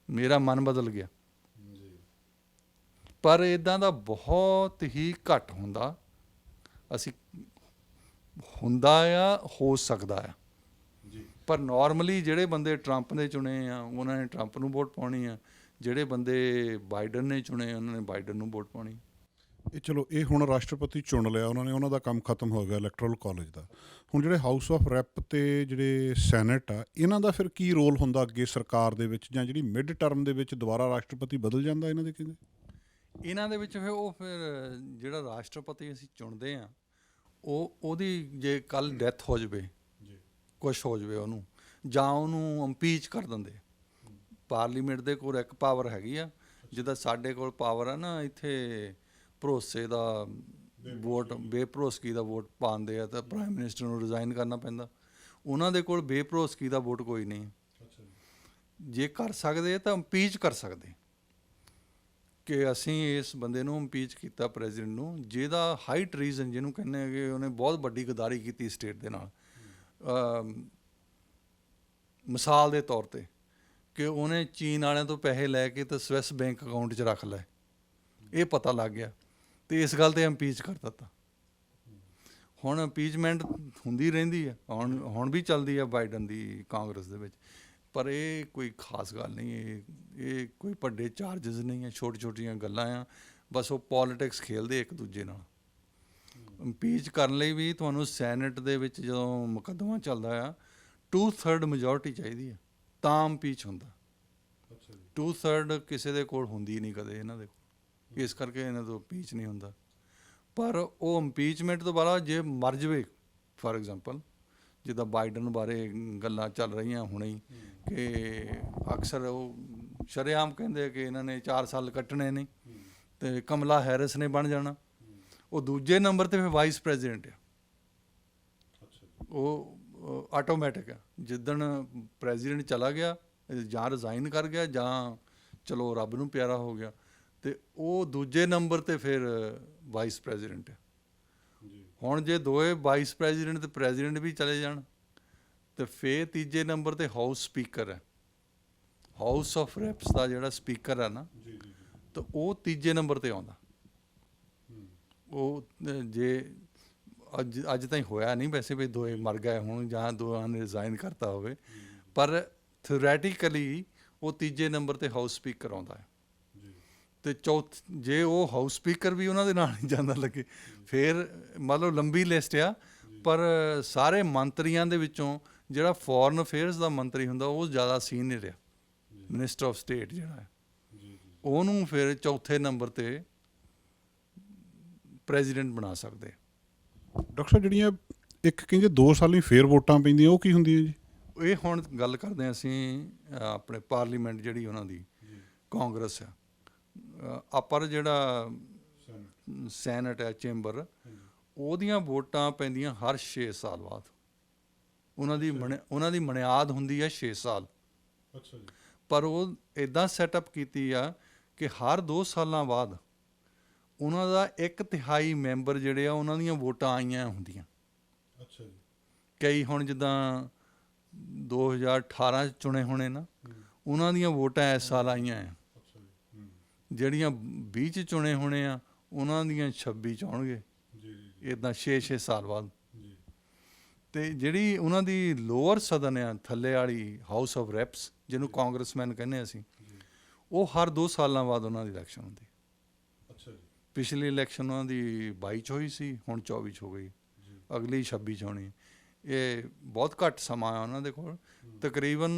ਮੇਰਾ ਮਨ ਬਦਲ ਗਿਆ। ਪਰ ਇਦਾਂ ਦਾ ਬਹੁਤ ਹੀ ਘੱਟ ਹੁੰਦਾ। ਅਸੀਂ ਹੁੰਦਾ ਆ ਹੋ ਸਕਦਾ ਆ। ਪਰ ਨਾਰਮਲੀ ਜਿਹੜੇ ਬੰਦੇ ਟਰੰਪ ਦੇ ਚੁਣੇ ਆ ਉਹਨਾਂ ਨੇ ਟਰੰਪ ਨੂੰ ਵੋਟ ਪਾਉਣੀ ਆ। ਜਿਹੜੇ ਬੰਦੇ ਬਾਈਡਨ ਨੇ ਚੁਣੇ ਉਹਨਾਂ ਨੇ ਬਾਈਡਨ ਨੂੰ ਵੋਟ ਪਾਉਣੀ। ਇਹ ਚਲੋ ਇਹ ਹੁਣ ਰਾਸ਼ਟਰਪਤੀ ਚੁਣ ਲਿਆ ਉਹਨਾਂ ਨੇ ਉਹਨਾਂ ਦਾ ਕੰਮ ਖਤਮ ਹੋ ਗਿਆ ਇਲੈਕਟਰਲ ਕਾਲਜ ਦਾ। ਹੁਣ ਜਿਹੜੇ ਹਾਊਸ ਆਫ ਰੈਪ ਤੇ ਜਿਹੜੇ ਸੈਨੇਟ ਆ ਇਹਨਾਂ ਦਾ ਫਿਰ ਕੀ ਰੋਲ ਹੁੰਦਾ ਅੱਗੇ ਸਰਕਾਰ ਦੇ ਵਿੱਚ ਜਾਂ ਜਿਹੜੀ ਮਿਡ ਟਰਮ ਦੇ ਵਿੱਚ ਦੁਬਾਰਾ ਰਾਸ਼ਟਰਪਤੀ ਬਦਲ ਜਾਂਦਾ ਇਹਨਾਂ ਦੇ ਕਹਿੰਦੇ ਇਹਨਾਂ ਦੇ ਵਿੱਚ ਫਿਰ ਉਹ ਫਿਰ ਜਿਹੜਾ ਰਾਸ਼ਟਰਪਤੀ ਅਸੀਂ ਚੁਣਦੇ ਆ ਉਹ ਉਹਦੀ ਜੇ ਕੱਲ ਡੈਥ ਹੋ ਜਵੇ ਜੀ। ਕੁਛ ਹੋ ਜਵੇ ਉਹਨੂੰ ਜਾਂ ਉਹਨੂੰ ਇੰਪੀਚ ਕਰ ਦਿੰਦੇ। ਪਾਰਲੀਮੈਂਟ ਦੇ ਕੋਲ ਇੱਕ ਪਾਵਰ ਹੈਗੀ ਆ ਜਿੱਦਾਂ ਸਾਡੇ ਕੋਲ ਪਾਵਰ ਆ ਨਾ ਇੱਥੇ ਭਰੋਸੇ ਦਾ ਵੋਟ ਬੇਭਰੋਸਗੀ। ਦਾ ਵੋਟ ਪਾਉਂਦੇ ਆ ਤਾਂ ਪ੍ਰਾਈਮ ਮਿਨਿਸਟਰ ਨੂੰ ਰਿਜ਼ਾਈਨ ਕਰਨਾ ਪੈਂਦਾ। ਉਹਨਾਂ ਦੇ ਕੋਲ ਬੇਭਰੋਸਗੀ ਦਾ ਵੋਟ ਕੋਈ ਨਹੀਂ। ਜੇ। ਕਰ ਸਕਦੇ ਤਾਂ ਇੰਪੀਚ ਕਰ ਸਕਦੇ। ਕਿ ਅਸੀਂ ਇਸ ਬੰਦੇ ਨੂੰ ਇੰਪੀਚ ਕੀਤਾ ਪ੍ਰੈਜ਼ੀਡੈਂਟ ਨੂੰ ਜਿਹਦਾ ਹਾਈ ਟ੍ਰੀਜ਼ਨ ਜਿਹਨੂੰ ਕਹਿੰਦੇ ਆ ਕਿ ਉਹਨੇ ਬਹੁਤ ਵੱਡੀ ਗਦਾਰੀ ਕੀਤੀ ਸਟੇਟ ਦੇ ਨਾਲ। ਮਿਸਾਲ ਦੇ ਤੌਰ ਤੇ। ਕਿ ਉਹਨੇ ਚੀਨ ਵਾਲਿਆਂ ਤੋਂ ਪੈਸੇ ਲੈ ਕੇ ਤੇ ਸਵਿਸ ਬੈਂਕ ਅਕਾਊਂਟ 'ਚ ਰੱਖ ਲਏ। ਇਹ ਪਤਾ ਲੱਗ ਗਿਆ ਤੇ ਇਸ ਗੱਲ ਤੇ ਇੰਪੀਚ ਕਰ ਦਿੱਤਾ। ਹੁਣ ਇੰਪੀਚਮੈਂਟ ਹੁੰਦੀ ਰਹਿੰਦੀ ਹੈ ਹੁਣ ਹੁਣ ਵੀ ਚੱਲਦੀ ਹੈ ਬਾਈਡਨ ਦੀ ਕਾਂਗਰਸ ਦੇ ਵਿੱਚ। ਪਰ ਇਹ ਕੋਈ ਖਾਸ ਗੱਲ ਨਹੀਂ, ਇਹ ਇਹ ਕੋਈ ਵੱਡੇ ਚਾਰजेस ਨਹੀਂ ਹੈ ਛੋਟੀ ਛੋਟੀਆਂ ਗੱਲਾਂ ਆ। ਬਸ ਉਹ ਪੋਲਿਟਿਕਸ ਖੇਲਦੇ ਇੱਕ ਦੂਜੇ ਨਾਲ। ਇੰਪੀਚ ਕਰਨ ਲਈ ਵੀ ਤੁਹਾਨੂੰ ਸੈਨੇਟ ਦੇ ਵਿੱਚ ਜਦੋਂ ਮੁਕੱਦਮਾ ਚੱਲਦਾ ਆ 2/3 ਮੈਜੋਰਟੀ ਚਾਹੀਦੀ ਹੈ ਤਾਂ ਇੰਪੀਚ ਹੁੰਦਾ। ਅੱਛਾ ਜੀ। 2/3 ਕਿਸੇ ਦੇ ਕੋਲ ਹੁੰਦੀ ਨਹੀਂ ਕਦੇ ਇਹਨਾਂ ਦੇ ਕੋਲ। ਇਸ ਕਰਕੇ ਇਹਨਾਂ ਤੋਂ ਇੰਪੀਚ ਨਹੀਂ ਹੁੰਦਾ। ਪਰ ਉਹ ਇੰਪੀਚਮੈਂਟ ਤੋਂ ਬਾਅਦ ਜੇ ਮਰ ਜਵੇ ਫਾਰ ਐਗਜ਼ਾਮਪਲ ਜਿੱਦਾਂ ਬਾਈਡਨ ਬਾਰੇ ਗੱਲਾਂ ਚੱਲ ਰਹੀਆਂ ਹੁਣੇ ਹੀ ਕਿ ਅਕਸਰ ਉਹ ਸ਼ਰੇਆਮ ਕਹਿੰਦੇ ਕਿ ਇਹਨਾਂ ਨੇ 4 ਸਾਲ ਕੱਟਣੇ ਨਹੀਂ ਤੇ ਕਮਲਾ ਹੈਰਿਸ ਨੇ ਬਣ ਜਾਣਾ। ਉਹ ਦੂਜੇ ਨੰਬਰ ਤੇ ਫਿਰ ਵਾਈਸ ਪ੍ਰੈਜ਼ੀਡੈਂਟ ਆ। ਅੱਛਾ ਉਹ ਆਟੋਮੈਟਿਕ ਹੈ। ਜਿੱਦਣ ਪ੍ਰੈਜ਼ੀਡੈਂਟ ਚਲਾ ਗਿਆ ਜਾਂ ਰਿਜ਼ਾਈਨ ਕਰ ਗਿਆ ਜਾਂ ਚਲੋ ਰੱਬ ਨੂੰ ਪਿਆਰਾ ਹੋ ਗਿਆ ਤੇ ਉਹ ਦੂਜੇ ਨੰਬਰ ਤੇ ਫਿਰ ਵਾਈਸ ਪ੍ਰੈਜ਼ੀਡੈਂਟ ਹੈ। ਹੁਣ ਜੇ ਦੋਏ ਵਾਈਸ ਪ੍ਰੈਜ਼ੀਡੈਂਟ ਤੇ ਪ੍ਰੈਜ਼ੀਡੈਂਟ ਵੀ ਚਲੇ ਜਾਣ ਤੇ ਫੇਰ ਤੀਜੇ ਨੰਬਰ ਤੇ ਹਾਊਸ ਸਪੀਕਰ ਹੈ। ਹਾਊਸ ਆਫ ਰੈਪਸ ਦਾ ਜਿਹੜਾ ਸਪੀਕਰ ਹੈ ਨਾ ਜੀ ਜੀ ਤਾਂ ਉਹ ਤੀਜੇ ਨੰਬਰ ਤੇ ਆਉਂਦਾ। ਉਹ ਜੇ ਅੱਜ ਅੱਜ ਤਾਈਂ ਹੋਇਆ ਨਹੀਂ ਵੈਸੇ ਵੀ ਦੋਏ ਮਰ ਗਏ ਹੁਣ ਜਾਂ ਦੋਆਂ ਨੇ ਰਿਜ਼ਾਈਨ ਕਰਤਾ ਹੋਵੇ ਪਰ ਥਿਓਰੈਟੀਕਲੀ ਉਹ ਤੀਜੇ ਨੰਬਰ ਤੇ ਹਾਊਸ ਸਪੀਕਰ ਆਉਂਦਾ ਹੈ। ਜੀ। ਤੇ ਚੌਥ ਜੇ ਉਹ ਹਾਊਸ ਸਪੀਕਰ ਵੀ ਉਹਨਾਂ ਦੇ ਨਾਲ ਨਹੀਂ ਜਾਂਦਾ ਲੱਗੇ ਫਿਰ ਮੰਨ ਲਓ ਲੰਬੀ ਲਿਸਟ ਆ ਪਰ ਸਾਰੇ ਮੰਤਰੀਆਂ ਦੇ ਵਿੱਚੋਂ ਜਿਹੜਾ ਫੋਰਨ ਅਫੇਅਰਸ ਦਾ ਮੰਤਰੀ ਹੁੰਦਾ ਉਹ ਜ਼ਿਆਦਾ ਸੀਨੀਅਰ ਆ ਮਿਨਿਸਟਰ ਆਫ ਸਟੇਟ ਜਿਹੜਾ ਹੈ। ਉਹਨੂੰ ਫਿਰ ਚੌਥੇ ਨੰਬਰ ਤੇ ਪ੍ਰੈਜ਼ੀਡੈਂਟ ਬਣਾ ਸਕਦੇ ਡਾਕਟਰ ਸਾਹਿਬ ਜਿਹੜੀਆਂ ਇੱਕ ਕਹਿੰਦੇ 2 ਸਾਲੀ ਫੇਰ ਵੋਟਾਂ ਪੈਂਦੀਆਂ ਉਹ ਕੀ ਹੁੰਦੀਆਂ ਜੀ? ਇਹ ਹੁਣ ਗੱਲ ਕਰਦੇ ਹਾਂ ਅਸੀਂ ਆਪਣੇ ਪਾਰਲੀਮੈਂਟ ਜਿਹੜੀ ਉਹਨਾਂ ਦੀ ਕਾਂਗਰਸ ਆ। ਅਪਰ ਜਿਹੜਾ ਸੈਨੇਟ ਹੈ ਚੈਂਬਰ ਉਹਦੀਆਂ ਵੋਟਾਂ ਪੈਂਦੀਆਂ ਹਰ 6 ਸਾਲ ਬਾਅਦ। ਉਹਨਾਂ ਦੀ ਉਹਨਾਂ ਦੀ ਮਨਿਆਦ ਹੁੰਦੀ ਹੈ 6 ਸਾਲ। ਅੱਛਾ ਜੀ। ਪਰ ਉਹ ਇਦਾਂ ਸੈਟਅਪ ਕੀਤੀ ਆ ਕਿ ਹਰ 2 ਸਾਲਾਂ ਬਾਅਦ ਉਹਨਾਂ ਦਾ ਇੱਕ ਤਿਹਾਈ ਮੈਂਬਰ ਜਿਹੜੇ ਆ ਉਹਨਾਂ ਦੀਆਂ ਵੋਟਾਂ ਆਈਆਂ ਹੁੰਦੀਆਂ। ਅੱਛਾ ਜੀ। ਕਈ ਹੁਣ ਜਿੱਦਾਂ 2018 ਚ ਚੁਣੇ ਹੋਣੇ ਨਾ ਉਹਨਾਂ ਦੀਆਂ ਵੋਟਾਂ ਇਸ ਸਾਲ ਆਈਆਂ ਆ। ਜਿਹੜੀਆਂ 20 ਚ ਚੁਣੇ ਹੋਣੇ ਆ ਉਹਨਾਂ ਦੀਆਂ 26 ਚ ਆਉਣਗੇ। ਜੀ ਜੀ ਇਦਾਂ 6-6 ਸਾਲ ਬਾਅਦ। ਜੀ। ਤੇ ਜਿਹੜੀ ਉਹਨਾਂ ਦੀ ਲੋਅਰ ਸਦਨ ਆ ਥੱਲੇ ਵਾਲੀ ਹਾਊਸ ਆਫ ਰੈਪਸ ਜਿਹਨੂੰ ਕਾਂਗਰਸਮੈਨ ਕਹਿੰਦੇ ਅਸੀਂ ਉਹ ਹਰ 2 ਸਾਲਾਂ ਬਾਅਦ ਉਹਨਾਂ ਦੀ ਇਲੈਕਸ਼ਨ ਹੁੰਦੀ। ਪਿਛਲੀ ਇਲੈਕਸ਼ਨ ਉਹਨਾਂ ਦੀ 22 ਚ ਹੋਈ ਸੀ ਹੁਣ 24 ਚ ਹੋ ਗਈ। ਅਗਲੀ 26 ਚ ਹੋਣੀ। ਇਹ ਬਹੁਤ ਘੱਟ ਸਮਾਂ ਆ ਉਹਨਾਂ ਦੇ ਕੋਲ। ਤਕਰੀਬਨ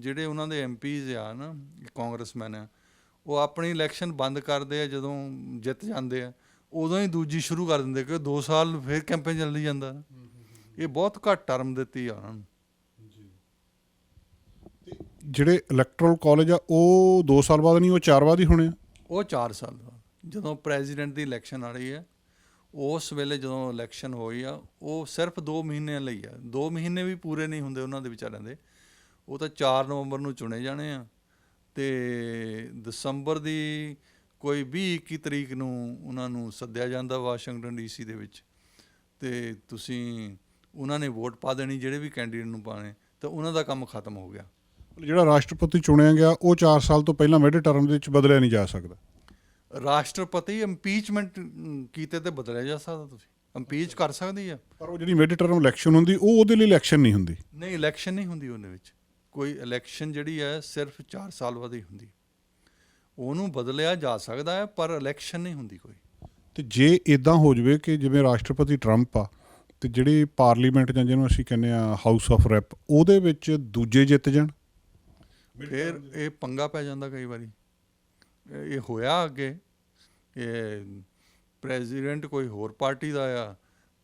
ਜਿਹੜੇ ਉਹਨਾਂ ਦੇ ਐਮਪੀਜ਼ ਆ ਨਾ ਕਾਂਗਰਸਮੈਨ ਆ ਉਹ ਆਪਣੀ ਇਲੈਕਸ਼ਨ ਬੰਦ ਕਰਦੇ ਆ ਜਦੋਂ ਜਿੱਤ ਜਾਂਦੇ ਆ ਉਦੋਂ ਹੀ ਦੂਜੀ ਸ਼ੁਰੂ ਕਰ ਦਿੰਦੇ ਕਿ 2 ਸਾਲ ਫਿਰ ਕੈਂਪੇਨ ਚੱਲੀ ਜਾਂਦਾ। ਇਹ ਬਹੁਤ ਘੱਟ ਟਰਮ ਦਿੱਤੀ ਆ ਉਹਨਾਂ ਨੂੰ। ਜਿਹੜੇ ਇਲੈਕਟਰਲ ਕਾਲਜ ਆ ਉਹ 2 ਸਾਲ ਬਾਅਦ ਨਹੀਂ ਉਹ 4 ਬਾਅਦ ਹੀ ਹੋਣੇ ਆ? ਉਹ 4 ਸਾਲ ਬਾਅਦ। ਜਦੋਂ ਪ੍ਰੈਜ਼ੀਡੈਂਟ ਦੀ ਇਲੈਕਸ਼ਨ ਆ ਰਹੀ ਹੈ, ਉਸ ਵੇਲੇ ਜਦੋਂ ਇਲੈਕਸ਼ਨ ਹੋਈ ਆ, ਉਹ ਸਿਰਫ 2 ਮਹੀਨਿਆਂ ਲਈ ਆ। 2 ਮਹੀਨੇ ਵੀ ਪੂਰੇ ਨਹੀਂ ਹੁੰਦੇ ਉਹਨਾਂ ਦੇ ਵਿਚਾਰਿਆਂ ਦੇ। ਉਹ ਤਾਂ 4 ਨਵੰਬਰ ਨੂੰ ਚੁਣੇ ਜਾਣੇ ਆ ਤੇ ਦਸੰਬਰ ਦੀ ਕੋਈ 20 21 ਤਰੀਕ ਨੂੰ ਉਹਨਾਂ ਨੂੰ ਸੱਦਿਆ ਜਾਂਦਾ ਵਾਸ਼ਿੰਗਟਨ ਡੀਸੀ ਦੇ ਵਿੱਚ। ਤੇ ਤੁਸੀਂ ਉਹਨਾਂ ਨੇ ਵੋਟ ਪਾ ਦੇਣੀ, ਜਿਹੜੇ ਵੀ ਕੈਂਡੀਡੇਟ ਨੂੰ ਪਾਣੇ ਤਾਂ ਉਹਨਾਂ ਦਾ ਕੰਮ ਖਤਮ ਹੋ ਗਿਆ। ਜਿਹੜਾ ਰਾਸ਼ਟਰਪਤੀ ਚੁਣਿਆ ਗਿਆ, ਉਹ 4 ਸਾਲ ਤੋਂ ਪਹਿਲਾਂ ਮਿਡ ਟਰਮ ਦੇ ਵਿੱਚ ਬਦਲਿਆ ਨਹੀਂ ਜਾ ਸਕਦਾ। ਰਾਸ਼ਟਰਪਤੀ ਇੰਪੀਚਮੈਂਟ ਕੀਤੇ ਤੇ ਬਦਲਿਆ ਜਾ ਸਕਦਾ ਤੁਸੀਂ। ਇੰਪੀਚ ਕਰ ਸਕਦੀ ਆ। ਪਰ ਉਹ ਜਿਹੜੀ ਮਿਡ ਟਰਮ ਇਲੈਕਸ਼ਨ ਹੁੰਦੀ ਉਹ ਉਹਦੇ ਲਈ ਇਲੈਕਸ਼ਨ ਨਹੀਂ ਹੁੰਦੀ? ਨਹੀਂ ਇਲੈਕਸ਼ਨ ਨਹੀਂ ਹੁੰਦੀ ਉਹਦੇ ਵਿੱਚ। ਕੋਈ ਇਲੈਕਸ਼ਨ ਜਿਹੜੀ ਹੈ ਸਿਰਫ 4 ਸਾਲ ਬਾਅਦ ਹੀ ਹੁੰਦੀ। ਉਹਨੂੰ ਬਦਲਿਆ ਜਾ ਸਕਦਾ ਹੈ ਪਰ ਇਲੈਕਸ਼ਨ ਨਹੀਂ ਹੁੰਦੀ ਕੋਈ। ਤੇ ਜੇ ਇਦਾਂ ਹੋ ਜਵੇ ਕਿ ਜਿਵੇਂ ਰਾਸ਼ਟਰਪਤੀ ਟਰੰਪ ਆ ਤੇ ਜਿਹੜੀ ਪਾਰਲੀਮੈਂਟ ਜਾਂ ਜਿਹਨੂੰ ਅਸੀਂ ਕਹਿੰਦੇ ਆ ਹਾਊਸ ਆਫ ਰੈਪ ਉਹਦੇ ਵਿੱਚ ਦੂਜੇ ਜਿੱਤ ਜਾਣ? ਫਿਰ ਇਹ ਪੰਗਾ ਪੈ ਜਾਂਦਾ ਕਈ ਵਾਰੀ। ਇਹ ਹੋਇਆ ਅੱਗੇ। ਇਹ ਪ੍ਰੈਜ਼ੀਡੈਂਟ ਕੋਈ ਹੋਰ ਪਾਰਟੀ ਦਾ ਆ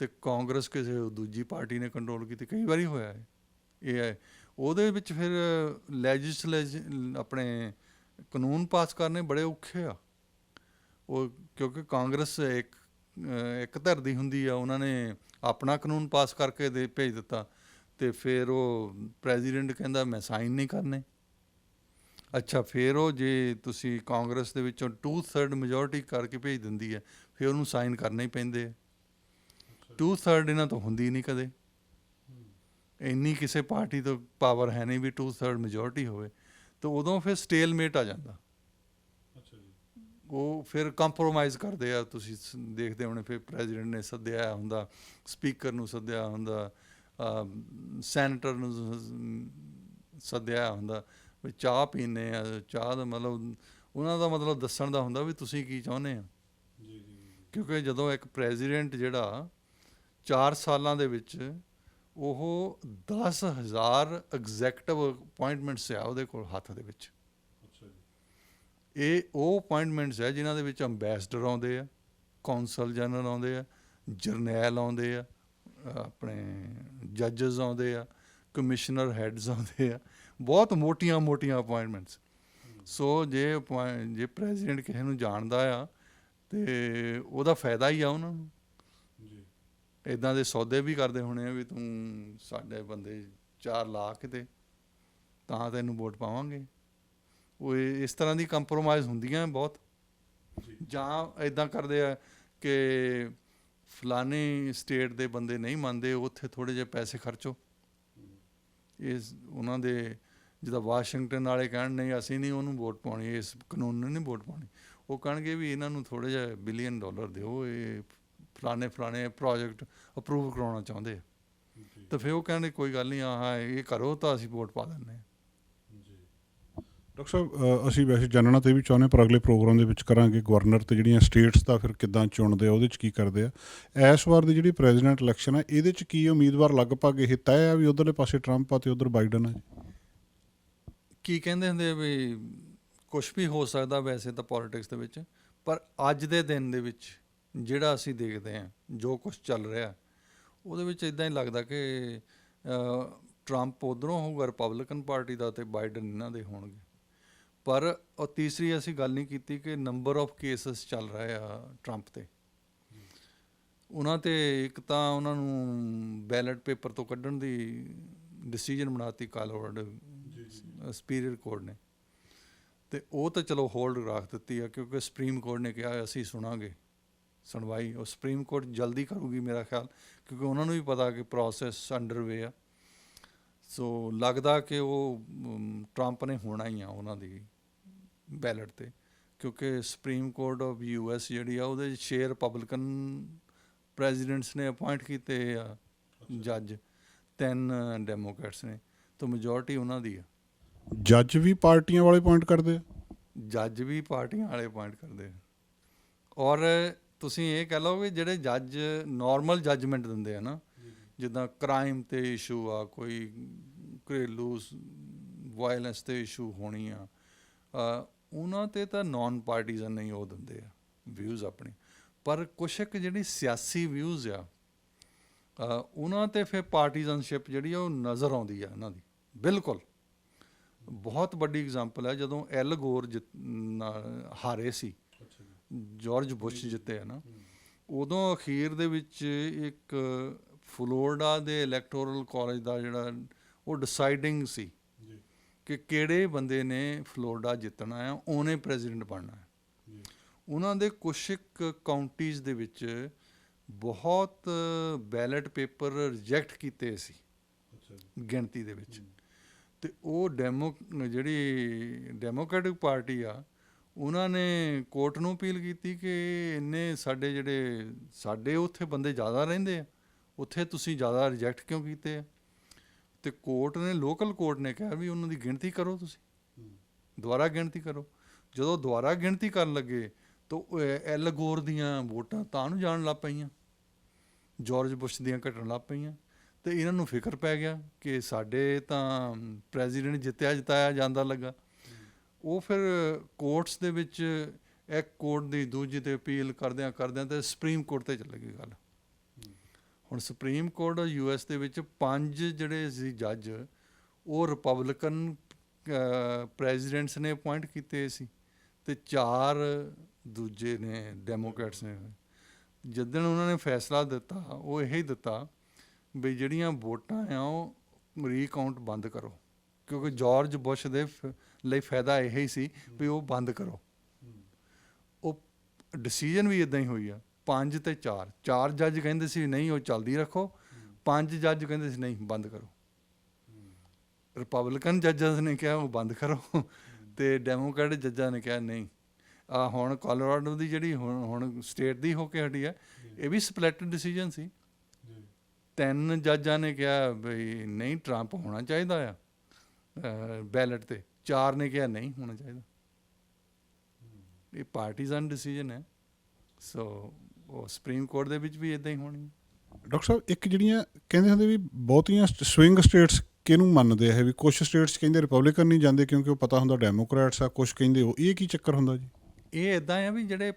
ਤੇ ਕਾਂਗਰਸ ਕਿਸੇ ਦੂਜੀ ਪਾਰਟੀ ਨੇ ਕੰਟਰੋਲ ਕੀਤੀ, ਕਈ ਵਾਰੀ ਹੋਇਆ ਹੈ ਇਹ ਹੈ, ਉਹਦੇ ਵਿੱਚ ਫਿਰ ਲੈਜਿਸਲੇਜ ਆਪਣੇ ਕਾਨੂੰਨ ਪਾਸ ਕਰਨੇ ਬੜੇ ਔਖੇ ਆ। ਉਹ ਕਿਉਂਕਿ ਕਾਂਗਰਸ ਇੱਕ ਇੱਕ ਧਿਰ ਦੀ ਹੁੰਦੀ ਆ, ਉਹਨਾਂ ਨੇ ਆਪਣਾ ਕਾਨੂੰਨ ਪਾਸ ਕਰਕੇ ਦੇ ਭੇਜ ਦਿੱਤਾ ਤੇ ਫਿਰ ਉਹ ਪ੍ਰੈਜ਼ੀਡੈਂਟ ਕਹਿੰਦਾ ਮੈਂ ਸਾਈਨ ਨਹੀਂ ਕਰਨੇ। ਅੱਛਾ ਫਿਰ ਉਹ ਜੇ ਤੁਸੀਂ ਕਾਂਗਰਸ ਦੇ ਵਿੱਚੋਂ 2/3 ਮੈਜੋਰਟੀ ਕਰਕੇ ਭੇਜ ਦਿੰਦੀ ਹੈ ਫਿਰ ਉਹਨੂੰ ਸਾਈਨ ਕਰਨੇ ਹੀ ਪੈਂਦੇ ਆ। 2/3 ਇਹਨਾਂ ਤੋਂ ਹੁੰਦੀ ਨਹੀਂ ਕਦੇ। ਇੰਨੀ ਕਿਸੇ ਪਾਰਟੀ ਤੋਂ ਪਾਵਰ ਹੈ ਨਹੀਂ ਵੀ 2/3 ਮੈਜੋਰਟੀ ਹੋਵੇ ਤਾਂ ਉਦੋਂ ਫਿਰ ਸਟੇਲਮੇਟ ਆ ਜਾਂਦਾ। ਅੱਛਾ ਜੀ। ਉਹ ਫਿਰ ਕੰਪਰੋਮਾਈਜ਼ ਕਰਦੇ ਆ ਤੁਸੀਂ ਦੇਖਦੇ ਹੋਣੇ ਫਿਰ ਪ੍ਰੈਜ਼ੀਡੈਂਟ ਨੇ ਸੱਦਿਆ ਹੁੰਦਾ ਸਪੀਕਰ ਨੂੰ ਸੱਦਿਆ ਹੁੰਦਾ ਸੈਨੇਟਰ ਨੂੰ ਸੱਦਿਆ ਹੁੰਦਾ। ਵੀ ਚਾਹ ਪੀਨੇ ਆ ਚਾਹ ਦਾ ਮਤਲਬ ਉਹਨਾਂ ਦਾ ਮਤਲਬ ਦੱਸਣ ਦਾ ਹੁੰਦਾ ਵੀ ਤੁਸੀਂ ਕੀ ਚਾਹੁੰਦੇ ਆ। ਜੀ ਜੀ ਕਿਉਂਕਿ ਜਦੋਂ ਇੱਕ ਪ੍ਰੈਜ਼ੀਡੈਂਟ ਜਿਹੜਾ 4 ਸਾਲਾਂ ਦੇ ਵਿੱਚ ਉਹ 10000 ਐਗਜ਼ੈਕਟਿਵ ਅਪਾਇੰਟਮੈਂਟਸ ਆ ਉਹਦੇ ਕੋਲ ਹੱਥ ਦੇ ਵਿੱਚ। ਅੱਛਾ ਜੀ। ਇਹ ਉਹ ਅਪਾਇੰਟਮੈਂਟਸ ਹੈ ਜਿਨ੍ਹਾਂ ਦੇ ਵਿੱਚ ਅੰਬੈਸਡਰ ਆਉਂਦੇ ਆ ਕੌਂਸਲ ਜਨਰਲ ਆਉਂਦੇ ਆ ਜਰਨੈਲ ਆਉਂਦੇ ਆ ਆਪਣੇ ਜੱਜਸ ਆਉਂਦੇ ਆ ਕਮਿਸ਼ਨਰ ਹੈਡਸ ਆਉਂਦੇ ਆ ਬਹੁਤ ਮੋਟੀਆਂ ਮੋਟੀਆਂ ਅਪਾਇੰਟਮੈਂਟਸ ਸੋ ਜੇ ਜੇ ਪ੍ਰੈਜ਼ੀਡੈਂਟ ਕਿਸੇ ਨੂੰ ਜਾਣਦਾ ਆ ਤੇ ਉਹਦਾ ਫਾਇਦਾ ਹੀ ਆ ਉਹਨਾਂ ਨੂੰ। ਜੀ। ਇਦਾਂ ਦੇ ਸੌਦੇ ਵੀ ਕਰਦੇ ਹੋਣੇ ਆ ਵੀ ਤੂੰ ਸਾਡੇ ਬੰਦੇ ਚਾਰ ਲਾ ਕੇ ਤੇ ਤਾਂ ਤੈਨੂੰ ਵੋਟ ਪਾਵਾਂਗੇ। ਉਹ ਇਸ ਤਰ੍ਹਾਂ ਦੀ ਕੰਪਰੋਮਾਈਜ਼ ਹੁੰਦੀਆਂ ਬਹੁਤ। ਜੀ। ਜਾਂ ਇਦਾਂ ਕਰਦੇ ਆ ਕਿ ਫਲਾਣੇ ਸਟੇਟ ਦੇ ਬੰਦੇ ਨਹੀਂ ਮੰਨਦੇ ਉੱਥੇ ਥੋੜੇ ਜਿਹੇ ਪੈਸੇ ਖਰਚੋ। ਇਸ ਉਹਨਾਂ ਦੇ ਜਿੱਦਾਂ ਵਾਸ਼ਿੰਗਟਨ ਵਾਲੇ ਕਹਿਣ ਨਹੀਂ ਅਸੀਂ ਨਹੀਂ ਉਹਨੂੰ ਵੋਟ ਪਾਉਣੀ ਇਸ ਕਾਨੂੰਨ ਨੂੰ ਨਹੀਂ ਵੋਟ ਪਾਉਣੀ। ਉਹ ਕਹਿਣਗੇ ਵੀ ਇਹਨਾਂ ਨੂੰ ਥੋੜੇ ਜਿਹਾ ਬਿਲੀਅਨ ਡਾਲਰ ਦਿਓ ਇਹ ਫਲਾਣੇ ਫਲਾਣੇ ਪ੍ਰੋਜੈਕਟ ਅਪਰੂਵ ਕਰਾਉਣਾ ਚਾਹੁੰਦੇ ਆ। ਤਾਂ ਫਿਰ ਉਹ ਕਹਿੰਦੇ ਕੋਈ ਗੱਲ ਨਹੀਂ ਆਹ ਇਹ ਕਰੋ ਤਾਂ ਅਸੀਂ ਵੋਟ ਪਾ ਜੀ। ਡਾਕਟਰ ਸਾਹਿਬ ਅਸੀਂ ਵੈਸੇ ਜਾਣਨਾ ਤੇ ਵੀ ਚਾਹੁੰਦੇ ਪਰ ਅਗਲੇ ਪ੍ਰੋਗਰਾਮ ਦੇ ਵਿੱਚ ਕਰਾਂਗੇ ਗਵਰਨਰ ਤੇ ਜਿਹੜੀਆਂ ਸਟੇਟਸ ਦਾ ਫਿਰ ਕਿੱਦਾਂ ਚੁਣਦੇ ਆ ਉਹਦੇ ਚ ਕੀ ਕਰਦੇ ਆ। ਇਸ ਵਾਰ ਦੀ ਜਿਹੜੀ ਪ੍ਰੈਜ਼ੀਡੈਂਟ ਇਲੈਕਸ਼ਨ ਹੈ ਇਹਦੇ ਚ ਕੀ ਉਮੀਦਵਾਰ ਲਗਭਗ ਇਹ ਤੈਅ ਆ ਵੀ ਉਧਰਲੇ ਪਾਸੇ ਟਰੰਪ ਆ ਤੇ ਉਧਰ ਬਾਈਡਨ ਆ ਜੀ? ਕੀ ਕਹਿੰਦੇ ਹੁੰਦੇ ਵੀ ਕੁਝ ਵੀ ਹੋ ਸਕਦਾ ਵੈਸੇ ਤਾਂ ਪੋਲਿਟਿਕਸ ਦੇ ਵਿੱਚ, ਪਰ ਅੱਜ ਦੇ ਦਿਨ ਦੇ ਵਿੱਚ ਜਿਹੜਾ ਅਸੀਂ ਦੇਖਦੇ ਹਾਂ, ਜੋ ਕੁਝ ਚੱਲ ਰਿਹਾ, ਉਹਦੇ ਵਿੱਚ ਇਦਾਂ ਹੀ ਲੱਗਦਾ ਕਿ ਟਰੰਪ ਉਧਰੋਂ ਹੋਊਗਾ ਰਿਪਬਲਿਕਨ ਪਾਰਟੀ ਦਾ ਤੇ ਬਾਈਡਨ ਇਹਨਾਂ ਦੇ ਹੋਣਗੇ। ਪਰ ਉਹ ਤੀਸਰੀ ਅਸੀਂ ਗੱਲ ਨਹੀਂ ਕੀਤੀ ਕਿ ਨੰਬਰ ਆਫ ਕੇਸਸ ਚੱਲ ਰਹੇ ਆ ਟਰੰਪ ਤੇ। ਉਹਨਾਂ ਤੇ ਇੱਕ ਤਾਂ ਉਹਨਾਂ ਨੂੰ ਬੈਲਟ ਪੇਪਰ ਤੋਂ ਕੱਢਣ ਦੀ ਡਿਸੀਜਨ ਬਣਾਤੀ ਕਾਲੋਰਡ ਸੁਪੀਰੀਅਰ ਕੋਰਟ ਨੇ। ਤੇ ਉਹ ਤਾਂ ਚਲੋ ਹੋਲਡ ਰੱਖ ਦਿੱਤੀ ਆ ਕਿਉਂਕਿ ਸੁਪਰੀਮ ਕੋਰਟ ਨੇ ਕਿਹਾ ਅਸੀਂ ਸੁਣਾਂਗੇ ਸੁਣਵਾਈ। ਉਹ ਸੁਪਰੀਮ ਕੋਰਟ ਜਲਦੀ ਕਰੂਗੀ ਮੇਰਾ ਖਿਆਲ ਕਿਉਂਕਿ ਉਹਨਾਂ ਨੂੰ ਵੀ ਪਤਾ ਕਿ ਪ੍ਰੋਸੈਸ ਅੰਡਰਵੇ ਆ। ਸੋ ਲੱਗਦਾ ਕਿ ਉਹ ਟਰੰਪ ਨੇ ਹੋਣਾ ਹੀ ਆ ਉਹਨਾਂ ਦੀ ਬੈਲਟ ਤੇ ਕਿਉਂਕਿ ਸੁਪਰੀਮ ਕੋਰਟ ਆਫ ਯੂਐਸ ਜਿਹੜੀ ਆ ਉਹਦੇ 6 ਰਿਪਬਲਿਕਨ ਪ੍ਰੈਜ਼ੀਡੈਂਟਸ ਨੇ ਅਪਾਇੰਟ ਕੀਤੇ ਆ ਜੱਜ ਤਿੰਨ ਡੈਮੋਕ੍ਰੈਟਸ ਨੇ ਤਾਂ ਮੈਜੋਰਟੀ ਉਹਨਾਂ ਦੀ ਆ। ਜੱਜ ਵੀ ਪਾਰਟੀਆਂ ਵਾਲੇ ਪੁਆਇੰਟ ਕਰਦੇ ਆ? ਜੱਜ ਵੀ ਪਾਰਟੀਆਂ ਵਾਲੇ ਅਪਾਇੰਟ ਕਰਦੇ ਆ। ਔਰ ਤੁਸੀਂ ਇਹ ਕਹਿ ਲਓ ਵੀ ਜਿਹੜੇ ਜੱਜ ਨਾਰਮਲ ਜੱਜਮੈਂਟ ਦਿੰਦੇ ਆ ਨਾ, ਜਿੱਦਾਂ ਕ੍ਰਾਈਮ ਤੇ ਇਸ਼ੂ ਆ, ਕੋਈ ਘਰੇਲੂ ਵਾਇਲੈਂਸ ਤੇ ਇਸ਼ੂ ਹੋਣੀ ਆ ਉਹਨਾਂ ਤੇ ਤਾਂ ਨਾਨ ਪਾਰਟੀਜ਼ਨ ਨਹੀਂ ਉਹ ਦਿੰਦੇ ਆ ਵਿਊਜ਼ ਆਪਣੇ। ਪਰ ਕੁਛ ਇੱਕ ਜਿਹੜੀ ਸਿਆਸੀ ਵਿਊਜ਼ ਆ ਉਹਨਾਂ ਤੇ ਫਿਰ ਪਾਰਟੀਜ਼ਨਸ਼ਿਪ ਜਿਹੜੀ ਆ ਉਹ ਨਜ਼ਰ ਆਉਂਦੀ ਆ ਇਹਨਾਂ ਦੀ, ਬਿਲਕੁਲ। ਬਹੁਤ ਵੱਡੀ ਐਗਜ਼ਾਮਪਲ ਹੈ ਜਦੋਂ ਐਲ ਗੋਰ ਹਾਰੇ ਸੀ। ਜਾਰਜ ਬੁਸ਼ ਜਿੱਤੇ ਆ ਨਾ। ਉਦੋਂ ਅਖੀਰ ਦੇ ਵਿੱਚ ਇੱਕ ਫਲੋਰੀਡਾ ਦੇ ਇਲੈਕਟੋਰਲ ਕਾਲਜ ਦਾ ਜਿਹੜਾ ਉਹ ਡਿਸਾਈਡਿੰਗ ਸੀ ਕਿ ਕਿਹੜੇ ਬੰਦੇ ਨੇ ਫਲੋਰੀਡਾ ਜਿੱਤਣਾ ਹੈ ਉਹਨੇ ਪ੍ਰੈਜ਼ੀਡੈਂਟ ਬਣਨਾ ਹੈ। ਉਹਨਾਂ ਦੇ ਕੁਛ ਇੱਕ ਕਾਉਂਟੀਜ਼ ਦੇ ਵਿੱਚ ਬਹੁਤ ਬੈਲਟ ਪੇਪਰ ਰਿਜੈਕਟ ਕੀਤੇ ਸੀ। ਗਿਣਤੀ ਦੇ ਵਿੱਚ। ਤੇ ਉਹ ਡੈਮੋ, ਜਿਹੜੀ ਡੈਮੋਕ੍ਰੈਟਿਕ ਪਾਰਟੀ ਆ, ਉਹਨਾਂ ਨੇ ਕੋਰਟ ਨੂੰ ਅਪੀਲ ਕੀਤੀ ਕਿ ਇੰਨੇ ਸਾਡੇ ਜਿਹੜੇ, ਸਾਡੇ ਉੱਥੇ ਬੰਦੇ ਜ਼ਿਆਦਾ ਰਹਿੰਦੇ ਆ, ਉੱਥੇ ਤੁਸੀਂ ਜ਼ਿਆਦਾ ਰਿਜੈਕਟ ਕਿਉਂ ਕੀਤੇ ਆ? ਤੇ ਕੋਰਟ ਨੇ ਲੋਕਲ ਕੋਰਟ ਨੇ ਕਿਹਾ ਵੀ ਉਹਨਾਂ ਦੀ ਗਿਣਤੀ ਕਰੋ ਤੁਸੀਂ। ਦੁਬਾਰਾ ਗਿਣਤੀ ਕਰੋ। ਜਦੋਂ ਦੁਬਾਰਾ ਗਿਣਤੀ ਕਰਨ ਲੱਗੇ, ਤਾਂ ਉਹ ਐਲ ਗੋਰ ਦੀਆਂ ਵੋਟਾਂ ਤਾਂ ਨੂੰ ਜਾਣ ਲੱਗ ਪਈਆਂ। ਜਾਰਜ ਬੁਸ਼ ਦੀਆਂ ਘਟਣ ਲੱਗ ਪਈਆਂ। ਤੇ ਇਹਨਾਂ ਨੂੰ ਫਿਕਰ ਪੈ ਗਿਆ ਕਿ ਸਾਡੇ ਤਾਂ ਪ੍ਰੈਜ਼ੀਡੈਂਟ ਜਿੱਤਿਆ ਜਿਤਾਇਆ ਜਾਂਦਾ ਲੱਗਾ। ਉਹ ਫਿਰ ਕੋਰਟਸ ਦੇ ਵਿੱਚ ਇੱਕ ਕੋਰਟ ਦੀ ਦੂਜੀ ਤੇ ਅਪੀਲ ਕਰਦਿਆਂ ਕਰਦਿਆਂ ਤੇ ਸੁਪਰੀਮ ਕੋਰਟ ਤੇ ਚੱਲ ਗਈ ਗੱਲ। ਹੁਣ ਸੁਪਰੀਮ ਕੋਰਟ ਯੂ ਯੂਐਸ ਦੇ ਵਿੱਚ ਪੰਜ ਜਿਹੜੇ ਸੀ ਜੱਜ, ਉਹ ਰਿਪਬਲਿਕਨ ਪ੍ਰੈਜ਼ੀਡੈਂਟਸ ਨੇ ਅਪਾਇੰਟ ਕੀਤੇ ਸੀ ਤੇ ਚਾਰ ਦੂਜੇ ਨੇ ਡੈਮੋਕ੍ਰੈਟਸ ਨੇ। ਜਿੱਦਣ ਉਹਨਾਂ ਨੇ ਫੈਸਲਾ ਦਿੱਤਾ, ਉਹ ਇਹ ਹੀ ਦਿੱਤਾ ਵੀ ਜਿਹੜੀਆਂ ਵੋਟਾਂ ਆ ਉਹ ਰੀਕਾਊਂਟ ਬੰਦ ਕਰੋ। ਕਿਉਂਕਿ ਜਾਰਜ ਬੁਸ਼ ਦੇ ਫ- ਲਈ ਫਾਇਦਾ ਇਹ ਹੀ ਸੀ ਵੀ ਉਹ ਬੰਦ ਕਰੋ। ਉਹ ਡਿਸੀਜਨ ਵੀ ਇਦਾਂ ਹੀ ਹੋਈ ਆ, ਪੰਜ ਤੇ ਚਾਰ। ਚਾਰ ਜੱਜ ਕਹਿੰਦੇ ਸੀ ਨਹੀਂ, ਉਹ ਚੱਲਦੀ ਰੱਖੋ। ਪੰਜ ਜੱਜ ਕਹਿੰਦੇ ਸੀ ਨਹੀਂ, ਬੰਦ ਕਰੋ। ਰਿਪਬਲਿਕਨ ਜੱਜਾਂ ਨੇ ਕਿਹਾ ਉਹ ਬੰਦ ਕਰੋ ਤੇ ਡੈਮੋਕ੍ਰੈਟ ਜੱਜਾਂ ਨੇ ਕਿਹਾ ਨਹੀਂ। ਆ ਹੁਣ ਕੋਲੋਰਾਡੋ ਦੀ ਜਿਹੜੀ ਹੁਣ ਹੁਣ ਸਟੇਟ ਦੀ ਹੋ ਕੇ ਹਟੀ ਹੈ ਇਹ ਵੀ ਸਪਲਿਟ ਡਿਸੀਜਨ ਸੀ। ਤਿੰਨ ਜੱਜਾਂ ਨੇ ਕਿਹਾ ਬਈ ਨਹੀਂ ਟਰੰਪ ਹੋਣਾ ਚਾਹੀਦਾ ਆ। ਬੈਲਟ ਤੇ ਚਾਰ ਨੇ ਕਿਹਾ ਨਹੀਂ ਹੋਣਾ ਚਾਹੀਦਾ। ਇਹ ਪਾਰਟੀਜ਼ਨ ਡਿਸੀਜਨ ਹੈ। ਸੋ ਉਹ ਸੁਪਰੀਮ ਕੋਰਟ ਦੇ ਵਿੱਚ ਵੀ ਇਦਾਂ ਹੀ ਹੋਣੀ ਹੈ। ਡਾਕਟਰ ਸਾਹਿਬ ਇੱਕ ਜਿਹੜੀਆਂ ਕਹਿੰਦੇ ਹੁੰਦੇ ਵੀ ਬਹੁਤੀਆਂ ਸਵਿੰਗ ਸਟੇਟਸ ਕਿਹਨੂੰ ਮੰਨਦੇ ਆ ਇਹ? ਵੀ ਕੁਝ ਸਟੇਟਸ ਕਹਿੰਦੇ ਰਿਪਬਲਿਕਨ ਨਹੀਂ ਜਾਂਦੇ ਕਿਉਂਕਿ ਉਹ ਪਤਾ ਹੁੰਦਾ ਡੈਮੋਕ੍ਰੈਟਸ ਆ ਕੁਝ ਕਹਿੰਦੇ ਉਹ। ਇਹ ਕੀ ਚੱਕਰ ਹੁੰਦਾ ਜੀ? ਇਹ ਇਦਾਂ ਆ ਵੀ ਜਿਹੜੇ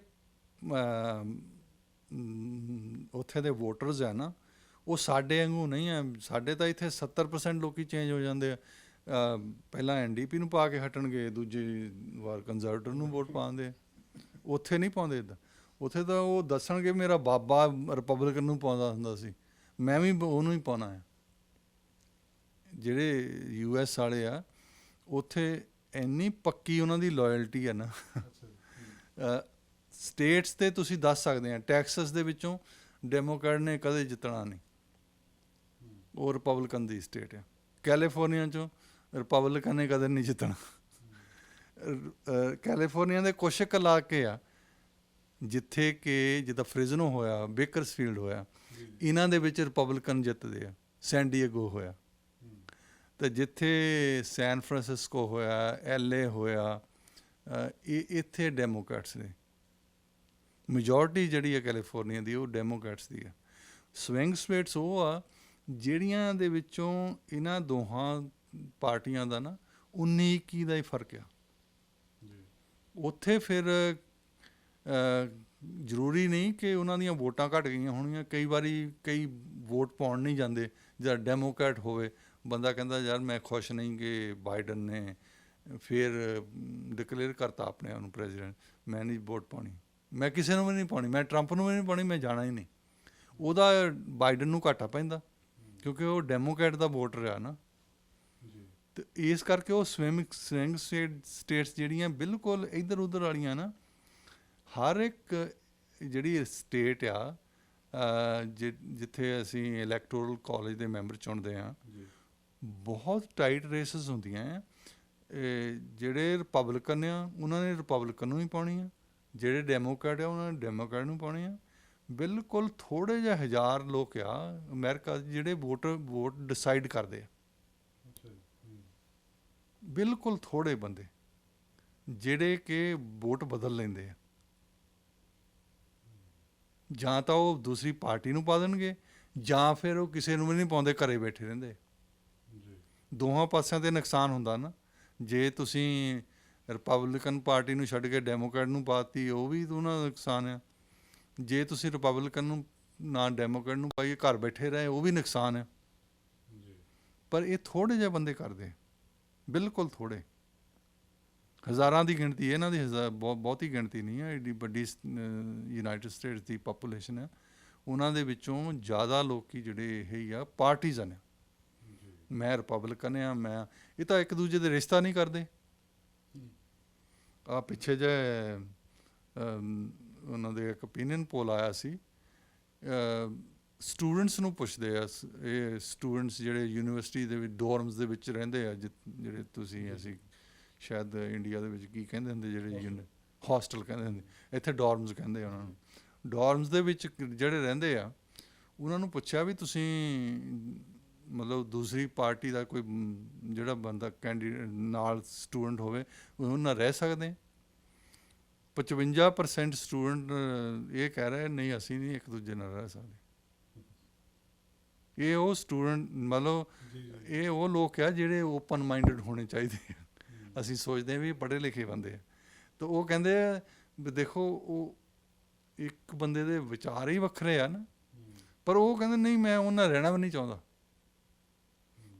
ਉੱਥੇ ਦੇ ਵੋਟਰਸ ਆ ਨਾ ਉਹ ਸਾਡੇ ਵਾਂਗੂ ਨਹੀਂ ਹੈ। ਸਾਡੇ ਤਾਂ ਇੱਥੇ 70% ਲੋਕੀ ਚੇਂਜ ਹੋ ਜਾਂਦੇ ਆ। ਅਮ, ਪਹਿਲਾਂ ਐਨਡੀਪੀ ਨੂੰ ਪਾ ਕੇ ਹਟਣਗੇ ਦੂਜੀ ਵਾਰ ਕੰਜ਼ਰਵੇਟਿਵ ਨੂੰ ਵੋਟ ਪਾਉਂਦੇ ਉੱਥੇ ਨਹੀਂ ਪਾਉਂਦੇ ਇਦਾਂ। ਉੱਥੇ ਤਾਂ ਉਹ ਦੱਸਣਗੇ ਮੇਰਾ ਬਾਬਾ ਰਿਪਬਲਿਕਨ ਨੂੰ ਪਾਉਂਦਾ ਹੁੰਦਾ ਸੀ। ਮੈਂ ਵੀ ਉਹਨੂੰ ਹੀ ਪਾਉਣਾ ਹੈ ਜਿਹੜੇ ਯੂਐਸ ਵਾਲੇ ਆ ਉੱਥੇ ਇੰਨੀ ਪੱਕੀ ਉਹਨਾਂ ਦੀ ਲਾਇਲਟੀ ਹੈ ਨਾ। ਸਟੇਟਸ ਤੇ ਤੁਸੀਂ ਦੱਸ ਸਕਦੇ ਆ ਟੈਕਸਸ ਦੇ ਵਿੱਚੋਂ ਡੈਮੋਕ੍ਰੈਟ ਨੇ ਕਦੇ ਜਿੱਤਣਾ ਨਹੀਂ। ਉਹ ਰਿਪਬਲਿਕਨ ਦੀ ਸਟੇਟ ਹੈ ਕੈਲੀਫੋਰਨੀਆ ਚੋਂ ਰਿਪਬਲਿਕਨ ਨੇ ਕਦੇ ਨਹੀਂ ਜਿੱਤਣਾ। ਕੈਲੀਫੋਰਨੀਆ ਦੇ ਕੁਛ ਕੁ ਇਲਾਕੇ ਆ ਜਿੱਥੇ ਕਿ ਜਿੱਦਾਂ ਫ੍ਰਿਜ਼ਨੋ ਹੋਇਆ ਬੇਕਰਸਫੀਲਡ ਹੋਇਆ ਇਹਨਾਂ ਦੇ ਵਿੱਚ ਰਿਪਬਲਿਕਨ ਜਿੱਤਦੇ ਆ ਸੈਨ ਡਿਏਗੋ ਹੋਇਆ। ਤੇ ਜਿੱਥੇ ਸੈਨ ਫਰਾਂਸਿਸਕੋ ਹੋਇਆ ਐਲਏ ਹੋਇਆ ਇਹ ਇੱਥੇ ਡੈਮੋਕ੍ਰੈਟਸ ਨੇ। ਮੈਜੋਰਟੀ ਜਿਹੜੀ ਹੈ ਕੈਲੀਫੋਰਨੀਆ ਦੀ ਉਹ ਡੈਮੋਕ੍ਰੈਟਸ ਦੀ ਹੈ ਸਵਿੰਗ ਸਟੇਟਸ ਉਹ ਆ ਜਿਹੜੀਆਂ ਦੇ ਵਿੱਚੋਂ ਇਹਨਾਂ ਦੋਹਾਂ ਪਾਰਟੀਆਂ ਦਾ ਨਾ 19 21 ਦਾ ਹੀ ਫ਼ਰਕ ਆ। ਉੱਥੇ ਫਿਰ ਜ਼ਰੂਰੀ ਨਹੀਂ ਕਿ ਉਹਨਾਂ ਦੀਆਂ ਵੋਟਾਂ ਘਟ ਗਈਆਂ ਹੋਣਗੀਆਂ ਕਈ ਵਾਰੀ ਕਈ ਵੋਟ ਪਾਉਣ ਨਹੀਂ ਜਾਂਦੇ। ਜਾਂ ਡੈਮੋਕ੍ਰੈਟ ਹੋਵੇ ਬੰਦਾ ਕਹਿੰਦਾ ਯਾਰ ਮੈਂ ਖੁਸ਼ ਨਹੀਂ ਕਿ ਬਾਈਡਨ ਨੇ ਫਿਰ ਡਿਕਲੇਅਰ ਕਰਤਾ ਆਪਣੇ ਆਪ ਨੂੰ ਪ੍ਰੈਜ਼ੀਡੈਂਟ। ਮੈਂ ਨਹੀਂ ਵੋਟ ਪਾਉਣੀ। ਮੈਂ ਕਿਸੇ ਨੂੰ ਵੀ ਨਹੀਂ ਪਾਉਣੀ। ਮੈਂ ਟਰੰਪ ਨੂੰ ਵੀ ਨਹੀਂ ਪਾਉਣੀ ਮੈਂ ਜਾਣਾ ਹੀ ਨਹੀਂ। ਉਹਦਾ ਬਾਈਡਨ ਨੂੰ ਘਾਟਾ ਪੈਂਦਾ। ਕਿਉਂਕਿ ਉਹ ਡੈਮੋਕ੍ਰੈਟ ਦਾ ਵੋਟਰ ਆ ਨਾ। ਤੇ ਇਸ ਕਰਕੇ ਉਹ ਸਵਿੰਗ ਸਵਿੰਗ ਸਟੇਟਸ ਜਿਹੜੀਆਂ ਬਿਲਕੁਲ ਇਧਰ ਉਧਰ ਵਾਲੀਆਂ ਨਾ ਹਰ ਇੱਕ ਜਿਹੜੀ ਸਟੇਟ ਆ ਜਿ- ਜਿੱਥੇ ਅਸੀਂ ਇਲੈਕਟੋਰਲ ਕਾਲਜ ਦੇ ਮੈਂਬਰ ਚੁਣਦੇ ਆ ਬਹੁਤ ਟਾਈਟ ਰੇਸਸ ਹੁੰਦੀਆਂ ਆ ਜਿਹੜੇ ਰਿਪਬਲਿਕਨ ਆ ਉਹਨਾਂ ਨੇ ਰਿਪਬਲਿਕਨ ਨੂੰ ਹੀ ਪਾਉਣੀ ਆ। ਜਿਹੜੇ ਡੈਮੋਕ੍ਰੈਟ ਆ ਉਹਨਾਂ ਨੇ ਡੈਮੋਕ੍ਰੈਟ ਨੂੰ ਪਾਉਣੀ ਆ। ਬਿਲਕੁਲ ਥੋੜੇ ਜਿਹਾ ਹਜ਼ਾਰ ਲੋਕ ਆ ਅਮਰੀਕਾ ਜਿਹੜੇ ਵੋਟ ਵੋਟ ਡਿਸਾਈਡ ਕਰਦੇ ਆ। ਬਿਲਕੁਲ ਥੋੜੇ ਬੰਦੇ ਜਿਹੜੇ ਕਿ ਵੋਟ ਬਦਲ ਲੈਂਦੇ ਆ। ਜਾਂ ਤਾਂ ਉਹ ਦੂਸਰੀ ਪਾਰਟੀ ਨੂੰ ਪਾ ਦੇਣਗੇ ਜਾਂ ਫਿਰ ਉਹ ਕਿਸੇ ਨੂੰ ਵੀ ਨਹੀਂ ਪਾਉਂਦੇ ਘਰੇ ਬੈਠੇ ਰਹਿੰਦੇ। ਦੋਹਾਂ ਪਾਸਿਆਂ ਤੇ ਨੁਕਸਾਨ ਹੁੰਦਾ ਨਾ। ਜੇ ਤੁਸੀਂ ਰਿਪਬਲਿਕਨ ਪਾਰਟੀ ਨੂੰ ਛੱਡ ਕੇ ਡੈਮੋਕ੍ਰੈਟ ਨੂੰ ਪਾਤੀ ਉਹ ਵੀ ਉਹਨਾਂ ਦਾ ਨੁਕਸਾਨ ਆ। ਜੇ ਤੁਸੀਂ ਰਿਪਬਲਿਕਨ ਨੂੰ ਨਾ ਡੈਮੋਕ੍ਰੈਟ ਨੂੰ ਪਾਈਏ ਘਰ ਬੈਠੇ ਰਹੇ ਉਹ ਵੀ ਨੁਕਸਾਨ ਹੈ। ਪਰ ਇਹ ਥੋੜੇ ਜਿਹੇ ਬੰਦੇ ਕਰਦੇ ਬਿਲਕੁਲ ਥੋੜੇ ਹਜ਼ਾਰਾਂ ਦੀ ਗਿਣਤੀ ਹੈ ਇਹਨਾਂ ਦੀ ਬਹੁਤੀ ਗਿਣਤੀ ਨਹੀਂ ਹੈ। ਏਡੀ ਵੱਡੀ ਯੂਨਾਈਟਿਡ ਸਟੇਟਸ ਦੀ ਪੋਪੂਲੇਸ਼ਨ ਹੈ। ਉਹਨਾਂ ਦੇ ਵਿੱਚੋਂ ਜ਼ਿਆਦਾ ਲੋਕੀ ਜਿਹੜੇ ਇਹ ਹੀ ਆ ਪਾਰਟੀਜ਼ਨ ਆ। ਮੈਂ ਰਿਪਬਲਿਕਨ ਆ ਮੈਂ ਇਹ ਤਾਂ ਇੱਕ ਦੂਜੇ ਦੇ ਰਿਸ਼ਤਾ ਨਹੀਂ ਕਰਦੇ। ਆ ਪਿੱਛੇ ਜੇ ਉਹਨਾਂ ਦੇ ਇੱਕ opinion ਪੋਲ ਆਇਆ ਸੀ ਸਟੂਡੈਂਟਸ ਨੂੰ ਪੁੱਛਦੇ ਆ ਇਹ ਸਟੂਡੈਂਟਸ ਜਿਹੜੇ ਯੂਨੀਵਰਸਿਟੀ ਦੇ ਵਿੱਚ ਡੋਰਮਸ ਦੇ ਵਿੱਚ ਰਹਿੰਦੇ ਆ ਜਿਹੜੇ ਤੁਸੀਂ ਅਸੀਂ ਸ਼ਾਇਦ ਇੰਡੀਆ ਦੇ ਵਿੱਚ ਕੀ ਕਹਿੰਦੇ ਹੁੰਦੇ ਜਿਹੜੇ ਹੌਸਟਲ ਕਹਿੰਦੇ ਹੁੰਦੇ ਇੱਥੇ ਡੋਰਮਸ ਕਹਿੰਦੇ ਆ ਉਹਨਾਂ ਨੂੰ। ਡੋਰਮਸ ਦੇ ਵਿੱਚ ਜਿਹੜੇ ਰਹਿੰਦੇ ਆ ਉਹਨਾਂ ਨੂੰ ਪੁੱਛਿਆ ਵੀ ਤੁਸੀਂ ਮਤਲਬ ਦੂਸਰੀ ਪਾਰਟੀ ਦਾ ਕੋਈ ਜਿਹੜਾ ਬੰਦਾ ਕੈਂਡੀਡੇਟ ਨਾਲ ਸਟੂਡੈਂਟ ਹੋਵੇ ਉਹ ਉਹਨਾਂ ਰਹਿ ਸਕਦੇ ਆ? 55% ਸਟੂਡੈਂਟ ਇਹ ਕਹਿ ਰਹੇ ਨਹੀਂ ਅਸੀਂ ਨਹੀਂ ਇੱਕ ਦੂਜੇ ਨਾਲ ਰਹਿ ਸਕਦੇ। ਇਹ ਉਹ ਸਟੂਡੈਂਟ ਮਤਲਬ ਇਹ ਉਹ ਲੋਕ ਆ ਜਿਹੜੇ ਓਪਨ ਮਾਈਂਡਡ ਹੋਣੇ ਚਾਹੀਦੇ ਅਸੀਂ ਸੋਚਦੇ ਹਾਂ ਵੀ ਪੜ੍ਹੇ ਲਿਖੇ ਬੰਦੇ ਆ। ਤਾਂ ਉਹ ਕਹਿੰਦੇ ਵੀ ਦੇਖੋ ਉਹ ਇੱਕ ਬੰਦੇ ਦੇ ਵਿਚਾਰ ਹੀ ਵੱਖਰੇ ਆ ਨਾ। ਪਰ ਉਹ ਕਹਿੰਦੇ ਨਹੀਂ ਮੈਂ ਉਹਨਾਂ ਰਹਿਣਾ ਵੀ ਨਹੀਂ ਚਾਹੁੰਦਾ।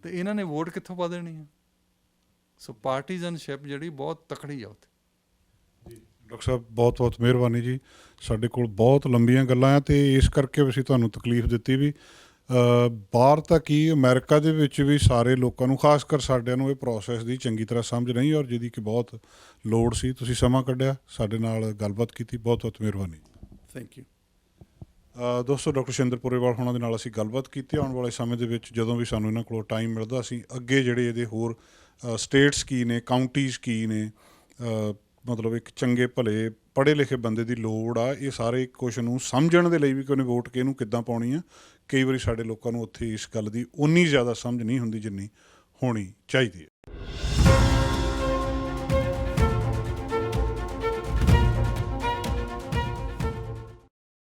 ਤੇ ਇਹਨਾਂ ਨੇ ਵੋਟ ਕਿੱਥੋਂ ਪਾ ਦੇਣੀ ਆ? ਸੋ ਪਾਰਟੀਜ਼ਨਸ਼ਿਪ ਜਿਹੜੀ ਬਹੁਤ ਤਕੜੀ ਆ ਉੱਥੇ। ਡਾਕਟਰ ਸਾਹਿਬ ਬਹੁਤ ਬਹੁਤ ਮਿਹਰਬਾਨੀ ਜੀ। ਸਾਡੇ ਕੋਲ ਬਹੁਤ ਲੰਬੀਆਂ ਗੱਲਾਂ ਆ ਤੇ ਇਸ ਕਰਕੇ ਅਸੀਂ ਤੁਹਾਨੂੰ ਤਕਲੀਫ ਦਿੱਤੀ ਵੀ ਬਾਹਰ ਤਾਂ ਕੀ ਅਮਰੀਕਾ ਦੇ ਵਿੱਚ ਵੀ ਸਾਰੇ ਲੋਕਾਂ ਨੂੰ ਖਾਸ ਕਰ ਸਾਡਿਆਂ ਨੂੰ ਇਹ ਪ੍ਰੋਸੈਸ ਦੀ ਚੰਗੀ ਤਰ੍ਹਾਂ ਸਮਝ ਨਹੀਂ ਔਰ ਜਿਹਦੀ ਕਿ ਬਹੁਤ ਲੋੜ ਸੀ ਤੁਸੀਂ ਸਮਾਂ ਕੱਢਿਆ ਸਾਡੇ ਨਾਲ ਗੱਲਬਾਤ ਕੀਤੀ ਬਹੁਤ ਬਹੁਤ ਮਿਹਰਬਾਨੀ। ਥੈਂਕ ਯੂ ਦੋਸਤੋ ਡਾਕਟਰ ਸ਼ਿੰਦਰ ਪੁਰੇਵਾਲ ਹੋਣਾ ਦੇ ਨਾਲ ਅਸੀਂ ਗੱਲਬਾਤ ਕੀਤੀ। ਆਉਣ ਵਾਲੇ ਸਮੇਂ ਦੇ ਵਿੱਚ ਜਦੋਂ ਵੀ ਸਾਨੂੰ ਇਹਨਾਂ ਕੋਲੋਂ ਟਾਈਮ ਮਿਲਦਾ ਅਸੀਂ ਅੱਗੇ ਜਿਹੜੇ ਇਹਦੇ ਹੋਰ ਸਟੇਟਸ ਕੀ ਨੇ ਕਾਉਂਟੀਜ਼ ਕੀ ਨੇ ਮਤਲਬ ਇੱਕ ਚੰਗੇ ਭਲੇ ਪੜ੍ਹੇ ਲਿਖੇ ਬੰਦੇ ਦੀ ਲੋੜ ਆ, ਇਹ ਸਾਰੇ ਕੁਝ ਨੂੰ ਸਮਝਣ ਦੇ ਲਈ ਵੀ ਕਿ ਉਹਨੇ ਵੋਟ ਇਹਨੂੰ ਕਿੱਦਾਂ ਪਾਉਣੀ ਆ, ਕਈ ਵਾਰੀ ਸਾਡੇ ਲੋਕਾਂ ਨੂੰ ਉੱਥੇ ਇਸ ਗੱਲ ਦੀ ਉਨੀ ਜ਼ਿਆਦਾ ਸਮਝ ਨਹੀਂ ਹੁੰਦੀ ਜਿੰਨੀ ਹੋਣੀ ਚਾਹੀਦੀ ਹੈ।